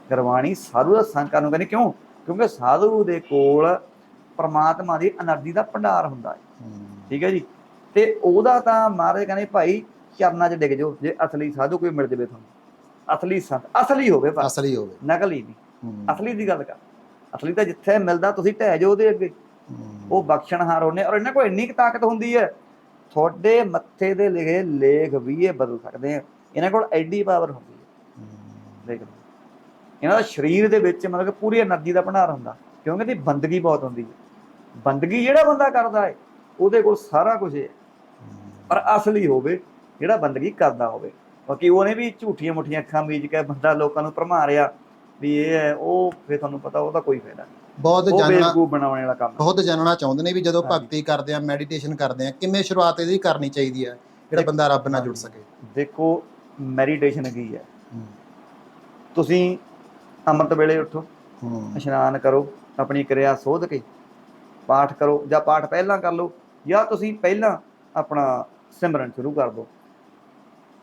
ਗੁਰਬਾਣੀ ਸਾਧੂ ਦਾ ਸੰਗ ਕਰਨ ਨੂੰ ਕਹਿੰਦੀ ਕਿਉਂ? ਕਿਉਂਕਿ ਸਾਧੂ ਦੇ ਕੋਲ ਪਰਮਾਤਮਾ ਦੀ એનર્ਜੀ ਦਾ ਭੰਡਾਰ ਹੁੰਦਾ ਹੈ। ਠੀਕ ਹੈ ਜੀ? ਤੇ ਉਹਦਾ ਤਾਂ ਮਹਾਰਾਜ ਕਹਿੰਦੇ ਭਾਈ ਚਰਨਾਂ 'ਚ ਡਿੱਗ ਜਾਓ ਜੇ ਅਸਲੀ ਸਾਧੂ ਕੋਈ ਮਿਲ ਜਵੇ ਤੁਹਾਨੂੰ। ਅਸਲੀ ਸੰਤ ਅਸਲੀ ਹੋਵੇ ਪਰ। ਅਸਲੀ ਹੋਵੇ। ਨਕਲੀ ਨਹੀਂ। ਅਸਲੀ ਦੀ ਗੱਲ ਕਰ। ਅਸਲੀ ਤਾਂ ਜਿੱਥੇ ਮਿਲਦਾ ਤੁਸੀਂ ਢਹਿ ਜਾਓ ਉਹਦੇ ਅੱਗੇ। ਉਹ ਬਖਸ਼ਣਹਾਰ ਹੋਣੇ ਔਰ ਇਹਨਾਂ ਕੋਲ ਇੰਨੀ ਤਾਕਤ ਹੁੰਦੀ ਹੈ ਤੁਹਾਡੇ ਮੱਥੇ ਦੇ ਲਿਖੇ ਲੇਖ ਵੀ ਇਹ ਬਦਲ ਸਕਦੇ ਆ। ਇਹਨਾਂ ਕੋਲ ਐਡੀ ਪਾਵਰ ਹੁੰਦੀ ਹੈ। ਦੇਖ ਲਓ। ਇਹਨਾਂ ਦਾ ਸਰੀਰ ਦੇ ਵਿੱਚ ਮਤਲਬ ਪੂਰੀ એનર્ਜੀ ਦਾ ਭੰਡਾਰ ਹੁੰਦਾ ਕਿਉਂਕਿ ਤੇ ਬੰਦਗੀ ਬਹੁਤ ਹੁੰਦੀ ਹੈ। ਬੰਦਗੀ ਜਿਹੜਾ ਬੰਦਾ ਕਰਦਾ ਹੈ ਉਹਦੇ ਕੋਲ ਸਾਰਾ ਕੁਝ ਹੈ। ਪਰ ਅਸਲੀ ਹੋਵੇ ਜਿਹੜਾ ਬੰਦਗੀ ਕਰਦਾ ਹੋਵੇ। ਬਾਕੀ ਉਹਨੇ ਵੀ ਝੂਠੀਆਂ ਮੁੱਠੀਆਂ ਅੱਖਾਂ ਮੀਜ ਕੇ ਬੰਦਾ ਲੋਕਾਂ ਨੂੰ ਭਰਮਾ ਰਿਹਾ ਵੀ ਇਹ ਹੈ ਉਹ ਫੇ ਤੁਹਾਨੂੰ ਪਤਾ ਉਹਦਾ ਕੋਈ ਫਾਇਦਾ ਨਹੀਂ। ਬਹੁਤ ਜਾਣਨਾ ਬਣਾਉਣ ਵਾਲਾ ਕੰਮ ਬਹੁਤ ਜਾਣਨਾ ਚਾਹੁੰਦੇ ਨੇ ਵੀ ਜਦੋਂ ਭਗਤੀ ਕਰਦੇ ਆ ਮੈਡੀਟੇਸ਼ਨ ਕਰਦੇ ਆ ਕਿਵੇਂ ਸ਼ੁਰੂਆਤ ਇਹਦੀ ਕਰਨੀ ਚਾਹੀਦੀ ਹੈ ਜਿਹੜਾ ਬੰਦਾ ਰੱਬ ਨਾਲ ਜੁੜ ਸਕੇ? ਦੇਖੋ ਮੈਡੀਟੇਸ਼ਨ ਕੀ ਹੈ। ਤੁਸੀਂ ਅੰਮ੍ਰਿਤ ਵੇਲੇ ਉੱਠੋ ਹੂੰ। ਇਸ਼ਨਾਨ ਕਰੋ ਆਪਣੀ ਕਿਰਿਆ ਸੋਧ ਕੇ ਪਾਠ ਕਰੋ ਜਾਂ ਪਾਠ ਪਹਿਲਾਂ ਕਰ ਲਓ ਜਾਂ ਤੁਸੀਂ ਪਹਿਲਾਂ ਆਪਣਾ ਸਿਮਰਨ ਸ਼ੁਰੂ ਕਰ ਦਿਓ।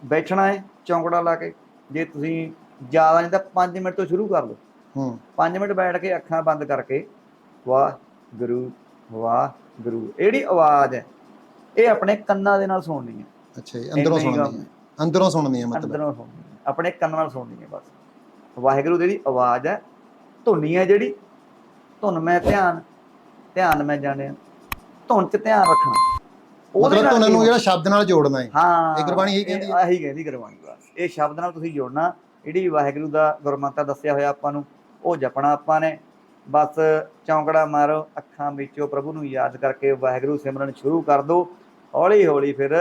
ਬੈਠਣਾ ਹੈ ਚੌਂਕੜਾ ਲਾ ਕੇ ਜੇ ਤੁਸੀਂ ਜ਼ਿਆਦਾ ਨਹੀਂ ਤਾਂ 5 ਮਿੰਟ ਤੋਂ ਸ਼ੁਰੂ ਕਰ ਲਓ। ਹੂੰ। 5 ਮਿੰਟ ਬੈਠ ਕੇ ਅੱਖਾਂ ਬੰਦ ਕਰਕੇ ਵਾਹ ਗੁਰੂ ਵਾਹ ਗੁਰੂ ਜਿਹੜੀ ਆਵਾਜ਼ ਹੈ ਇਹ ਆਪਣੇ ਕੰਨਾਂ ਦੇ ਨਾਲ ਸੁਣਨੀ ਹੈ। ਅੱਛਾ ਜੀ ਅੰਦਰੋਂ ਸੁਣਨੀ ਹੈ। ਅੰਦਰੋਂ ਸੁਣਨੀ ਹੈ ਮਤਲਬ। ਅੰਦਰੋਂ ਸੁਣਨੀ ਆਪਣੇ ਕੰਨਾਂ ਨਾਲ ਸੁਣਨੀ ਹੈ ਬਸ। ਵਾਹਿਗੁਰੂ ਦੀ ਜਿਹੜੀ ਆਵਾਜ਼ ਹੈ ਧੁਨੀ ਹੈ ਜਿਹੜੀ ਧੁਨ ਮੈਂ ਧਿਆਨ ਧਿਆਨ ਮੈਂ ਜਾਣਿਆ ਧੁਨ ਚ ਧਿਆਨ ਰੱਖਣਾ। ਉਹਦੇ ਮਤਲਬ ਤੁਹਾਨੂੰ ਕੀ ਜਿਹੜਾ ਸ਼ਬਦ ਨਾਲ ਜੋੜਨਾ ਹੈ। ਹਾਂ ਇਹ ਗੁਰਬਾਣੀ ਇਹੀ ਕਹਿੰਦੀ ਹੈ? ਇਹੀ ਕਹਿੰਦੀ ਗੁਰਬਾਣੀ ਬਸ। ਇਹ ਸ਼ਬਦ ਨਾਲ ਤੁਸੀਂ ਜੋੜਨਾ ਜਿਹੜੀ ਵਾਹਿਗੁਰੂ ਦਾ ਗੁਰਮੰਤਰ ਦੱਸਿਆ ਹੋਇਆ ਆਪਾਂ ਨੂੰ ਉਹ ਜਪਣਾ ਆਪਾਂ ਨੇ। ਬਸ ਚੌਂਕੜਾ ਮਾਰੋ ਅੱਖਾਂ ਵਿੱਚੋਂ ਪ੍ਰਭੂ ਨੂੰ ਯਾਦ ਕਰਕੇ ਵਾਹਿਗੁਰੂ ਸਿਮਰਨ ਸ਼ੁਰੂ ਕਰ ਦਿਓ ਹੌਲੀ ਹੌਲੀ ਫਿਰ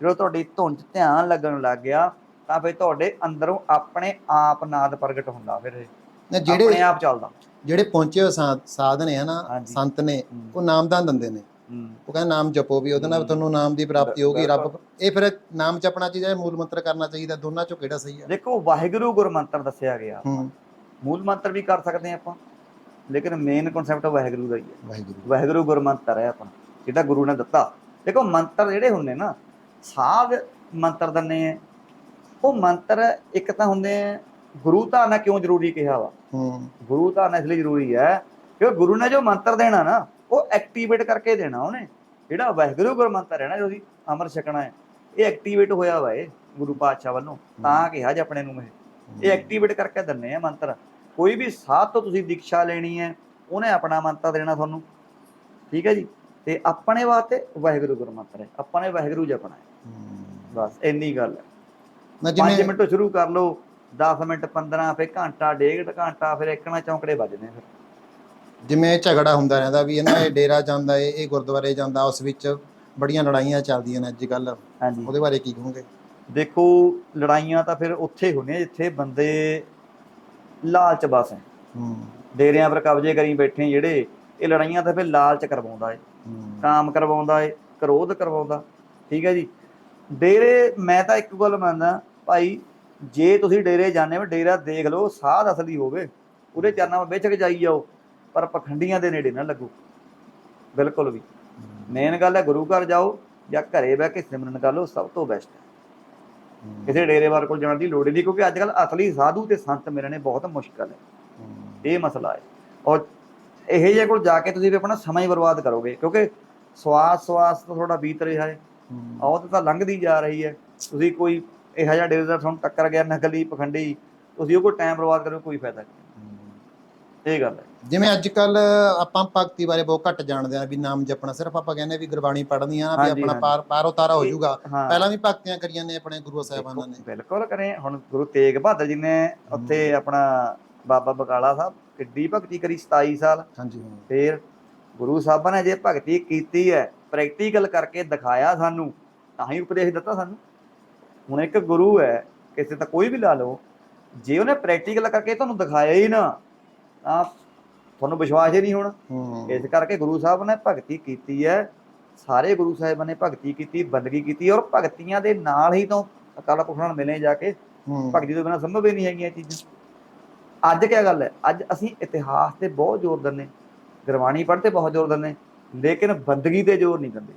ਜਦੋਂ ਤੁਹਾਡੀ ਧੁਨ 'ਚ ਧਿਆਨ ਲੱਗਣ ਲੱਗ ਗਿਆ ਤਾਂ ਫਿਰ ਤੁਹਾਡੇ ਅੰਦਰੋਂ ਆਪਣੇ ਆਪ ਨਾਦ ਪ੍ਰਗਟ ਹੁੰਦਾ ਫਿਰ ਇਹ। ਨਾ ਆਪਣੇ ਜਿਹੜੇ ਆਪ ਚੱਲਦਾ। ਜਿਹੜੇ ਪਹੁੰਚੇ ਹੋਏ ਸਾ- ਸਾਧ ਨੇ। ਸੰਤ ਨੇ ਹੂੰ, ਉਹ ਨਾਮਦਾਨ ਦਿੰਦੇ ਨੇ। ਹੂੰ। ਉਹ ਕਹਿੰਦਾ ਨਾਮ ਜਪੋ ਵੀ ਉਹਦੇ ਨਾਲ ਹੂੰ। ਤੁਹਾਨੂੰ ਨਾਮ ਦੀ ਪ੍ਰਾਪਤੀ ਹੋਊਗੀ ਰੱਬ। ਇਹ ਫਿਰ ਨਾਮ ਜਪਣਾ ਚਾਹੀਦਾ ਹੈ ਮੂਲ ਮੰਤਰ ਕਰਨਾ ਚਾਹੀਦਾ ਦੋਨਾਂ ਚੋਂ ਕਿਹੜਾ ਸਹੀ ਹੈ ਦੇਖੋ ਵਾਹਿਗੁਰੂ ਗੁਰਮੰਤਰ ਦੱਸਿਆ ਗਿਆ ਹੂੰ। ਮੂਲ ਮੰਤਰ ਵੀ ਕਰ ਸਕਦੇ ਹਾਂ ਆਪਾਂ ਲੇਕਿਨ ਮੇਨ ਕਨਸੈਪਟ ਵਾਹਿਗੁਰੂ ਦਾ ਹੀ ਹੈ। ਵਾਹਿਗੁਰੂ। ਵਾਹਿਗੁਰੂ ਗੁਰਮੰਤਰ ਹੈ ਆਪਣਾ ਜਿਹੜਾ ਗੁਰੂ ਨੇ ਦਿੱਤਾ। ਦੇਖੋ ਮੰਤਰ ਜਿਹੜੇ ਹੁੰਦੇ ਨਾ ਸਾਧ ਮੰਤਰ ਦੰਨੇ ਆ ਉਹ ਮੰਤਰ ਇੱਕ ਤਾਂ ਹੁੰਦੇ ਆ ਗੁਰੂ ਧਾਰਨਾ ਕਿਉਂ ਜ਼ਰੂਰੀ ਕਿਹਾ ਵਾ? ਹੂੰ। ਗੁਰੂ ਧਾਰਨਾ ਇਸ ਲਈ ਜ਼ਰੂਰੀ ਹੈ ਕਿਉਂਕਿ ਗੁਰੂ ਨੇ ਜੋ ਮੰਤਰ ਦੇਣਾ ਨਾ ਉਹ ਐਕਟੀਵੇਟ ਕਰਕੇ ਦੇਣਾ ਉਹਨੇ। ਜਿਹੜਾ ਵਾਹਿਗੁਰੂ ਗੁਰਮੰਤਰ ਹੈ ਨਾ ਜੋ ਅਸੀਂ ਅਮਰ ਛਕਣਾ ਹੈ ਇਹ ਐਕਟੀਵੇਟ ਹੋਇਆ ਵਾ ਇਹ ਗੁਰੂ ਪਾਤਸ਼ਾਹ ਵੱਲੋਂ। ਤਾਂ ਕਿਹਾ ਜੀ ਆਪਣੇ ਨੂੰ ਇਹ ਇਹ ਐਕਟੀਵੇਟ ਕਰਕੇ ਦਿੰਨੇ ਆ ਮੰਤਰ। ਕੋਈ ਵੀ ਸਾਧ ਤੋਂ ਤੁਸੀਂ ਦੀਕਸ਼ਾ ਲੈਣੀ ਹੈ ਉਹਨੇ ਆਪਣਾ ਮੰਤਰ ਦੇਣਾ ਤੁਹਾਨੂੰ। ਠੀਕ ਹੈ ਜੀ? ਤੇ ਆਪਣੇ ਵਾਸਤੇ ਵਾਹਿਗੁਰੂ ਗੁਰਮੰਤਰ ਹੈ। ਆਪਾਂ ਨੇ ਵਾਹਿਗੁਰੂ ਜਪਣਾ ਹੂੰ। ਬਸ ਇੰਨੀ ਗੱਲ ਹੈ। ਨਾ 5 ਜਿਵੇਂ ਮਿੰਟ ਸ਼ੁਰੂ ਕਰ ਲਓ 10 ਮਿੰਟ 15 ਫਿਰ ਘੰਟਾ ਡੇਢ ਘੰਟਾ ਫਿਰ ਇੱਕਣਾ ਚੌਂਕੜੇ ਵੱਜਦੇ ਫਿਰ। ਜਿਵੇਂ ਝਗੜਾ ਹੁੰਦਾ ਰਹਿੰਦਾ ਵੀ ਇਹਨਾਂ ਇਹ ਡੇਰਾ ਜਾਂਦਾ ਏ ਇਹ ਗੁਰਦੁਆਰੇ ਜਾਂਦਾ ਉਸ ਵਿੱਚ ਬੜੀਆਂ ਲੜਾਈਆਂ ਚੱਲਦੀਆਂ ਨੇ ਅੱਜ ਕੱਲ ਹਾਂਜੀ। ਉਹਦੇ ਬਾਰੇ ਕੀ ਕਹੋਗੇ? ਦੇਖੋ ਲੜਾਈਆਂ ਤਾਂ ਫਿਰ ਉੱਥੇ ਹੁੰਦੀਆਂ ਜਿੱਥੇ ਬੰਦੇ ਲਾਲਚ ਬਸ ਹੈ। ਹੂੰ। ਡੇਰਿਆਂ ਪਰ ਕਬਜ਼ੇ ਕਰੀ ਬੈਠੇ ਜਿਹੜੇ ਇਹ ਲੜਾਈਆਂ ਤਾਂ ਫਿਰ ਲਾਲਚ ਕਰਵਾਉਂਦਾ ਹੂੰ। ਕਾਮ ਕਰਵਾਉਂਦਾ ਏ ਕਰੋਧ ਕਰਵਾਉਂਦਾ। ਠੀਕ ਹੈ ਜੀ। ਡੇਰੇ ਮੈਂ ਤਾਂ ਇੱਕ ਗੱਲ ਮੰਨਦਾ ਭਾਈ ਜੇ ਤੁਸੀਂ ਡੇਰੇ ਜਾਂਦੇ ਹੋ ਡੇਰਾ ਦੇਖ ਲਓ ਸਾਧ ਅਸਲੀ ਹੋਵੇ। ਉਹਦੇ ਚਰਨਾਂ ਵਿੱਚ ਕੇ ਜਾਈ ਜਾਓ ਪਰ ਪਖੰਡੀਆਂ ਦੇ ਨੇੜੇ ਨਾ ਲੱਗੋ। ਬਿਲਕੁਲ ਵੀ। ਮੇਨ ਗੱਲ ਹੈ ਗੁਰੂ ਘਰ ਜਾਓ ਜਾਂ ਘਰੇ ਬਹਿ ਕੇ ਸਿਮਰਨ ਕਰ ਲਓ ਸਭ ਤੋਂ ਬੈਸਟ ਹੈ। ਕਿਸੇ ਡੇਰੇ ਵਾਰ ਕੋਲ ਜਾਣ ਦੀ ਲੋੜ ਨਹੀਂ ਕਿਉਂਕਿ ਅੱਜ ਕੱਲ ਅਸਲੀ ਸਾਧੂ ਤੇ ਸੰਤ ਮਿਲਣੇ ਬਹੁਤ ਮੁਸ਼ਕਲ ਹੈ। ਇਹ ਮਸਲਾ ਹੈ। ਔਰ ਇਹ ਜਿਹੇ ਕੋਲ ਜਾ ਕੇ ਤੁਸੀਂ ਵੀ ਆਪਣਾ ਸਮਾਂ ਹੀ ਬਰਬਾਦ ਕਰੋਗੇ ਕਿਉਂਕਿ ਸਵਾਸ ਸਵਾਸ ਤਾਂ ਥੋੜਾ ਬੀਤ ਰਿਹਾ ਹੈ। ਔਤ ਤਾਂ ਲੰਘਦੀ ਜਾ ਰਹੀ ਹੈ। ਤੁਸੀਂ ਕੋਈ ਇਹੋ ਜਿਹਾ ਡੇਰੇ ਦਾ ਤੁਹਾਨੂੰ ਟੱਕਰ ਗਿਆ ਨਕਲੀ ਪਖੰਡੀ ਤੁਸੀਂ ਉਹ ਕੋਈ ਟਾਈਮ ਬਰਬਾਦ ਕਰੋ ਕੋਈ ਫਾਇਦਾ ਨਹੀਂ। ਇਹ ਗੱਲ ਹੈ। ਜਿਵੇਂ ਅੱਜ ਕੱਲ ਆਪਾਂ ਭਗਤੀ ਬਾਰੇ ਬਹੁਤ ਘੱਟ ਜਾਣਦੇ ਆ ਵੀ ਨਾਮ ਜਪਣਾ ਸਿਰਫ ਆਪਾਂ ਕਹਿੰਦੇ ਵੀ ਗੁਰਬਾਣੀ ਪੜ੍ਹਨੀ ਆ ਵੀ ਆਪਣਾ। ਪਾਰ ਪਾਰੋ ਤਾਰਾ ਹੋ ਜਾਊਗਾ। ਪਹਿਲਾਂ ਵੀ ਭਗਤੀਆਂ ਕਰੀਆਂ ਨੇ ਆਪਣੇ ਗੁਰੂ ਸਾਹਿਬਾਨਾਂ ਨੇ। ਬਿਲਕੁਲ ਕਰੇ। ਹੁਣ ਗੁਰੂ ਤੇਗ ਬਹਾਦਰ ਜੀ ਨੇ ਉੱਥੇ ਆਪਣਾ ਬਾਬਾ ਬਕਾਲਾ ਸਾਹਿਬ ਕਿੱਡੀ ਭਗਤੀ ਕਰੀ 27 ਸਾਲ। ਹਾਂਜੀ ਹਾਂ। ਫੇਰ ਗੁਰੂ ਸਾਹਿਬਾਂ ਨੇ ਜੇ ਭਗਤੀ ਕੀਤੀ ਹੈ ਪ੍ਰੈਕਟੀਕਲ ਕਰਕੇ ਦਿਖਾਇਆ ਸਾਨੂੰ ਤਾਂ ਹੀ ਉਪਦੇਸ਼ ਦਿੱਤਾ ਸਾਨੂੰ। ਹੁਣ ਇੱਕ ਗੁਰੂ ਹੈ ਕਿਸੇ ਤਾਂ ਕੋਈ ਵੀ ਲਾ ਲਓ ਜੇ ਉਹਨੇ ਪ੍ਰੈਕਟੀਕਲ ਕਰਕੇ ਤੁਹਾਨੂੰ ਦਿਖਾਇਆ ਹੀ ਨਾ ਤਾਂ ਤੁਹਾਨੂੰ ਵਿਸ਼ਵਾਸ ਹੀ ਨਹੀਂ ਹੋਣਾ। ਇਸ ਕਰਕੇ ਗੁਰੂ ਸਾਹਿਬ ਨੇ ਭਗਤੀ ਕੀਤੀ ਹੈ ਸਾਰੇ ਗੁਰੂ ਸਾਹਿਬਾਂ ਨੇ ਭਗਤੀ ਕੀਤੀ ਬੰਦਗੀ ਕੀਤੀ ਔਰ ਭਗਤੀਆਂ ਦੇ ਨਾਲ ਹੀ ਤੋਂ ਅਕਾਲ ਪੁਰਖ ਨਾਲ ਮਿਲੇ ਜਾ ਕੇ ਭਗਤੀ ਤੋਂ ਬਿਨਾਂ ਸੰਭਵ ਹੀ ਨਹੀਂ ਹੈਗੀਆਂ ਚੀਜ਼ਾਂ। ਅੱਜ ਕੀ ਗੱਲ ਹੈ? ਅੱਜ ਅਸੀਂ ਇਤਿਹਾਸ ਤੇ ਬਹੁਤ ਜ਼ੋਰ ਦਿੰਦੇ ਗੁਰਬਾਣੀ ਪੜ੍ਹ ਤੇ ਬਹੁਤ ਜ਼ੋਰ ਦਿੰਦੇ ਲੇਕਿਨ ਬੰਦਗੀ ਤੇ ਜ਼ੋਰ ਨਹੀਂ ਦਿੰਦੇ।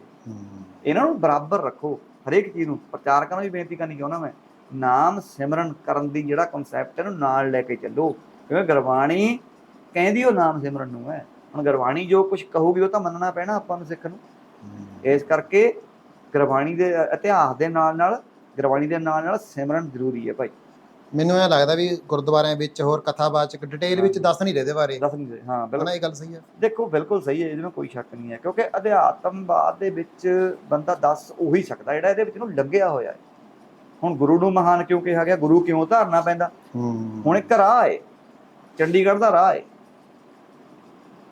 ਇਹਨਾਂ ਨੂੰ ਬਰਾਬਰ ਰੱਖੋ। ਹਰੇਕ ਚੀਜ਼ ਨੂੰ ਪ੍ਰਚਾਰਕਾਂ ਨੂੰ ਵੀ ਬੇਨਤੀ ਕਰਨੀ ਚਾਹੁੰਦਾ ਮੈਂ ਨਾਮ ਸਿਮਰਨ ਕਰਨ ਦੀ ਜਿਹੜਾ ਕਨਸੈਪਟ ਇਹਨੂੰ ਨਾਲ ਲੈ ਕੇ ਚੱਲੋ। ਕਿਉਂਕਿ ਗੁਰਬਾਣੀ ਕਹਿੰਦੀ ਉਹ ਨਾਮ ਸਿਮਰਨ ਨੂੰ ਹੈ। ਹੁਣ ਗੁਰਬਾਣੀ ਜੋ ਕੁਝ ਕਹੂਗੀ ਉਹ ਤਾਂ ਮੰਨਣਾ ਪੈਣਾ ਆਪਾਂ ਨੂੰ ਸਿੱਖ ਨੂੰ। ਇਸ ਕਰਕੇ ਗੁਰਬਾਣੀ ਦੇ ਇਤਿਹਾਸ ਦੇ ਨਾਲ ਨਾਲ ਗੁਰਬਾਣੀ ਦੇ ਨਾਲ ਨਾਲ ਸਿਮਰਨ ਜ਼ਰੂਰੀ ਹੈ ਭਾਈ। ਮੈਨੂੰ ਇਹ ਲੱਗਦਾ ਵੀ ਗੁਰਦੁਆਰਿਆਂ ਵਿੱਚ ਹੋਰ ਕਥਾਵਾਚਕ ਡਿਟੇਲ ਵਿੱਚ। ਦੱਸ ਨਹੀਂ ਰਹੇ ਬਾਰੇ। ਦੱਸ ਨਹੀਂ ਰਹੇ। ਹਾਂ ਬਿਲਕੁਲ। ਹਨਾ ਇਹ ਗੱਲ ਸਹੀ ਹੈ ਦੇਖੋ ਬਿਲਕੁਲ ਸਹੀ ਹੈ ਇਹਦੇ ਵਿੱਚ ਕੋਈ ਸ਼ੱਕ ਨਹੀਂ ਹੈ ਕਿਉਂਕਿ ਅਧਿਆਤਮਵਾਦ ਦੇ ਵਿੱਚ ਬੰਦਾ ਦੱਸ ਉਹੀ ਸਕਦਾ ਜਿਹੜਾ ਇਹਦੇ ਵਿੱਚ ਨੂੰ ਲੱਗਿਆ ਹੋਇਆ ਹੈ। ਹੁਣ ਗੁਰੂ ਨੂੰ ਮਹਾਨ ਕਿਉਂ ਕਿਹਾ ਗਿਆ? ਗੁਰੂ ਕਿਉਂ ਧਾਰਨਾ ਪੈਂਦਾ? ਹੂੰ। ਹੁਣ ਇੱਕ ਰਾਹ ਹੈ ਚੰਡੀਗੜ੍ਹ ਦਾ ਰਾਹ ਹੈ।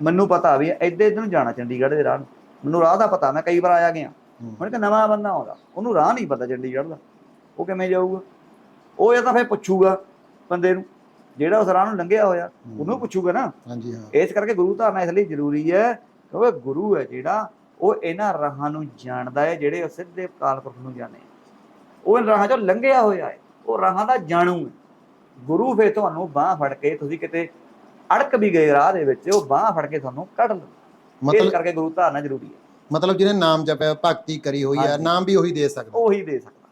ਮੈਨੂੰ ਪਤਾ ਵੀ ਇੱਦੇ ਇੱਧਰ ਨੂੰ ਜਾਣਾ ਚੰਡੀਗੜ੍ਹ ਦੇ ਰਾਹ ਨੂੰ। ਮੈਨੂੰ ਰਾਹ ਦਾ ਪਤਾ ਮੈਂ ਕਈ ਵਾਰ ਆਇਆ ਗਿਆ। ਹੁਣ ਇੱਕ ਨਵਾਂ ਬੰਦਾ ਆਉਂਦਾ ਉਹਨੂੰ ਰਾਹ ਨਹੀਂ ਪਤਾ ਚੰਡੀਗੜ੍ਹ ਦਾ। ਉਹ ਕਿਵੇਂ ਜਾਊਗਾ? ਉਹ ਇਹ ਤਾਂ ਫੇਰ ਪੁੱਛੂਗਾ ਬੰਦੇ ਨੂੰ ਜਿਹੜਾ ਉਸ ਰਾਹ ਨੂੰ ਲੰਘਿਆ ਹੋਇਆ ਉਹਨੂੰ ਪੁੱਛੂਗਾ ਨਾ। ਹਾਂਜੀ ਹਾਂ। ਇਸ ਕਰਕੇ ਗੁਰੂ ਧਾਰਨਾ ਇਸ ਲਈ ਜ਼ਰੂਰੀ ਹੈ ਕਿਉਂਕਿ ਗੁਰੂ ਹੈ ਜਿਹੜਾ ਉਹ ਇਹਨਾਂ ਰਾਹਾਂ ਨੂੰ ਜਾਣਦਾ ਹੈ ਜਿਹੜੇ ਉਹ ਸਿੱਧੇ ਕਾਲਪੁਰਖ ਨੂੰ ਜਾਣੇ ਉਹ ਇਹਨਾਂ ਰਾਹਾਂ ਚੋਂ ਲੰਘਿਆ ਹੋਇਆ ਹੈ ਉਹ ਰਾਹਾਂ ਦਾ ਜਾਣੂ ਹੈ। ਗੁਰੂ ਫੇ ਤੁਹਾਨੂੰ ਬਾਹ ਫੜ ਕੇ ਤੁਸੀਂ ਕਿਤੇ ਅੜਕ ਵੀ ਗਏ ਰਾਹ ਦੇ ਵਿੱਚ ਉਹ ਬਾਹ ਫੜ ਕੇ ਤੁਹਾਨੂੰ ਕੱਢ ਇਸ ਮਤਲਬ ਕਰਕੇ ਗੁਰੂ ਧਾਰਨਾ ਜ਼ਰੂਰੀ ਹੈ। ਮਤਲਬ ਜਿਹਨੇ ਨਾਮ ਜਪਿਆ ਭਗਤੀ ਕਰੀ ਹੋਈ ਹੈ। ਨਾਮ ਵੀ ਉਹੀ ਦੇ ਸਕਦਾ। ਉਹੀ ਦੇ ਸਕਦਾ।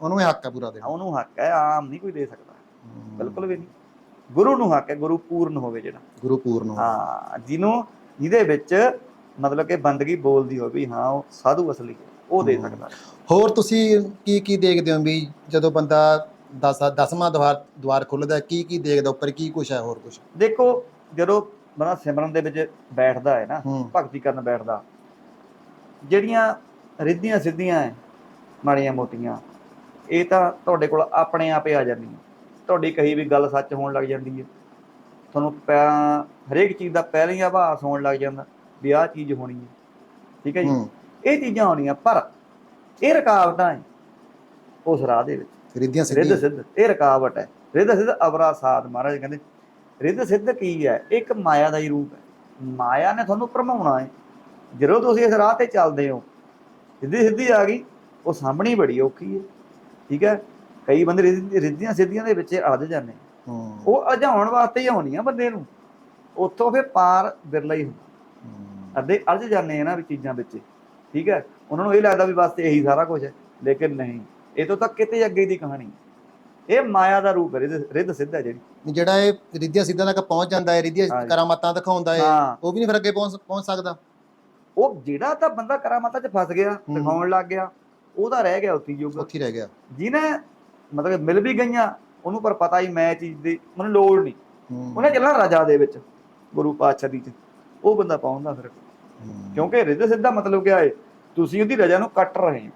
ਉਹਨੂੰ ਇਹ ਹੱਕ ਹੈ ਪੂਰਾ ਦੇਣਾ ਉਹਨੂੰ ਹੱਕ ਹੈ ਆਮ ਨਹੀਂ ਕੋਈ ਦੇ ਸਕਦਾ। ਬਿਲਕੁਲ ਵੀ ਨਹੀਂ। ਗੁਰੂ ਨੂੰ ਹੱਕ ਹੈ ਗੁਰੂ ਪੂਰਨ ਹੋਵੇ ਜਿਹੜਾ। ਗੁਰੂ ਪੂਰਨ ਹੋਵੇ। ਹਾਂ ਜਿਹਨੂੰ ਜਿਹਦੇ ਵਿੱਚ ਮਤਲਬ ਕਿ ਬੰਦਗੀ ਬੋਲਦੀ ਹੋਵੇ ਵੀ ਹਾਂ ਉਹ ਸਾਧੂ ਅਸਲੀ ਹੈ ਉਹ ਦੇ। ਸਕਦਾ। ਹੋਰ ਤੁਸੀਂ ਕੀ ਕੀ ਦੇਖਦੇ ਹੋ ਵੀ ਜਦੋਂ ਬੰਦਾ ਦਸ ਦਸਵਾਂ ਦਵਾਰ ਦਵਾਰ ਖੁੱਲਦਾ ਕੀ ਕੀ ਦੇਖਦਾ ਉੱਪਰ ਕੀ ਕੁਛ ਹੈ ਹੋਰ ਕੁਛ? ਦੇਖੋ ਜਦੋਂ ਬੰਦਾ ਸਿਮਰਨ ਦੇ ਵਿੱਚ ਬੈਠਦਾ ਹੈ ਨਾ ਭਗਤੀ ਕਰਨ ਬੈਠਦਾ ਜਿਹੜੀਆਂ ਰਿੱਧੀਆਂ ਸਿੱਧੀਆਂ ਹੈ ਮਾੜੀਆਂ ਮੋਟੀਆਂ ਇਹ ਤਾਂ ਤੁਹਾਡੇ ਕੋਲ ਆਪਣੇ ਆਪੇ ਆ ਜਾਂਦੀਆਂ ਤੁਹਾਡੀ ਕਹੀ ਵੀ ਗੱਲ ਸੱਚ ਹੋਣ ਲੱਗ ਜਾਂਦੀ ਹੈ। ਤੁਹਾਨੂੰ ਹਰੇਕ ਚੀਜ਼ ਦਾ ਪਹਿਲਾਂ ਹੀ ਆਭਾਸ ਹੋਣ ਲੱਗ ਜਾਂਦਾ ਵੀ ਆਹ ਚੀਜ਼ ਹੋਣੀ ਹੈ। ਠੀਕ ਹੈ ਜੀ? ਹੂੰ। ਇਹ ਚੀਜ਼ਾਂ ਹੋਣੀਆਂ ਪਰ ਇਹ ਰੁਕਾਵਟਾਂ ਹੈ ਉਸ ਰਾਹ ਦੇ ਵਿੱਚ। ਰਿੱਧੀਆਂ ਰਿੱਧ ਸਿੱਧੀਆਂ। ਸਿੱਧ ਇਹ ਰੁਕਾਵਟ ਹੈ। ਰਿੱਧ ਸਿੱਧ ਅਵਰਾ ਸਾਧ ਮਹਾਰਾਜ ਕਹਿੰਦੇ ਰਿੱਧ ਸਿੱਧ ਕੀ ਹੈ? ਇੱਕ ਮਾਇਆ ਦਾ ਹੀ ਰੂਪ ਹੈ। ਮਾਇਆ ਨੇ ਤੁਹਾਨੂੰ ਭਰਮਾਉਣਾ ਹੈ। ਜਦੋਂ ਤੁਸੀਂ ਇਸ ਰਾਹ ਤੇ ਚੱਲਦੇ ਹੋ ਸਿੱਧੀ ਸਿੱਧੀ ਆ ਗਈ ਉਹ ਸਾਹਮਣੀ ਬੜੀ ਔਖੀ ਹੈ। ਠੀਕ ਹੈ? ਕਈ ਬੰਦੇ ਰਿੱਧ- ਰਿੱਧੀਆਂ ਸਿੱਧੀਆਂ ਦੇ ਵਿੱਚ ਅਲਝ ਜਾਂਦੇ ਉਹ ਅਲਝਾਉਣ ਵਾਸਤੇ ਹੀ ਆਉਣੀਆਂ ਬੰਦੇ ਨੂੰ। ਉੱਥੋਂ ਫਿਰ ਪਾਰ ਬਿਰਲਾ ਹੀ ਹੁੰਦਾ। ਅੱਧੇ ਅਲਝ ਜਾਂਦੇ ਆ ਨਾ ਵੀ ਚੀਜ਼ਾਂ ਵਿੱਚ। ਠੀਕ ਹੈ? ਉਹਨਾਂ ਨੂੰ ਇਹ ਲੱਗਦਾ ਵੀ ਬਸ ਇਹੀ ਸਾਰਾ ਕੁਝ ਹੈ। ਲੇਕਿਨ ਨਹੀਂ। ਇਹ ਤੋਂ ਤਾਂ ਕਿਤੇ ਅੱਗੇ ਦੀ ਕਹਾਣੀ। ਇਹ ਮਾਇਆ ਦਾ ਰੂਪ ਹੈ ਰਿੱਧ ਸਿੱਧ ਜਿਹੜੀ। ਜਿਹੜਾ ਇਹ ਰਿੱਧੀਆਂ ਸਿੱਧਾਂ ਤੱਕ ਪਹੁੰਚ ਜਾਂਦਾ ਹੈ ਰਿੱਧੀਆਂ। ਕਰਾਮਾਤਾਂ ਦਿਖਾਉਂਦਾ ਹੈ ਉਹ ਵੀ ਨਹੀਂ ਫਿਰ ਅੱਗੇ ਪਹੁੰਚ ਪਹੁੰਚ ਸਕਦਾ। ਉਹ ਜਿਹੜਾ ਤਾਂ ਬੰਦਾ ਕਰਾਮਾਤਾਂ 'ਚ ਫਸ ਗਿਆ। ਦਿਖਾਉਣ ਲੱਗ ਗਿਆ। ਉਹਦਾ ਰਹਿ ਗਿਆ ਉੱਥੇ ਯੁੱਗ। ਉੱਥੇ ਰਹਿ ਗਿਆ। ਜਿਹਨੇ ਮਤਲਬ ਮਿਲ ਵੀ ਗਈਆਂ ਉਹਨੂੰ ਪਰ ਪਤਾ ਹੀ ਮੈਂ ਚੀਜ਼ ਦੀ ਮੈਨੂੰ ਲੋੜ ਨਹੀਂ। ਉਹਨੇ ਚੱਲਣਾ ਰਜਾ ਦੇ ਵਿੱਚ ਗੁਰੂ ਪਾਤਸ਼ਾਹ ਦੀ ਚ। ਉਹ ਬੰਦਾ ਪਾਉਂਦਾ ਫਿਰ। ਕਿਉਂਕਿ ਰਿੱਧ ਸਿੱਧਾ ਮਤਲਬ ਕੀ ਹੈ ਤੁਸੀਂ ਉਹਦੀ ਰਜਾ ਨੂੰ ਕੱਟ ਰਹੇ ਹੋ।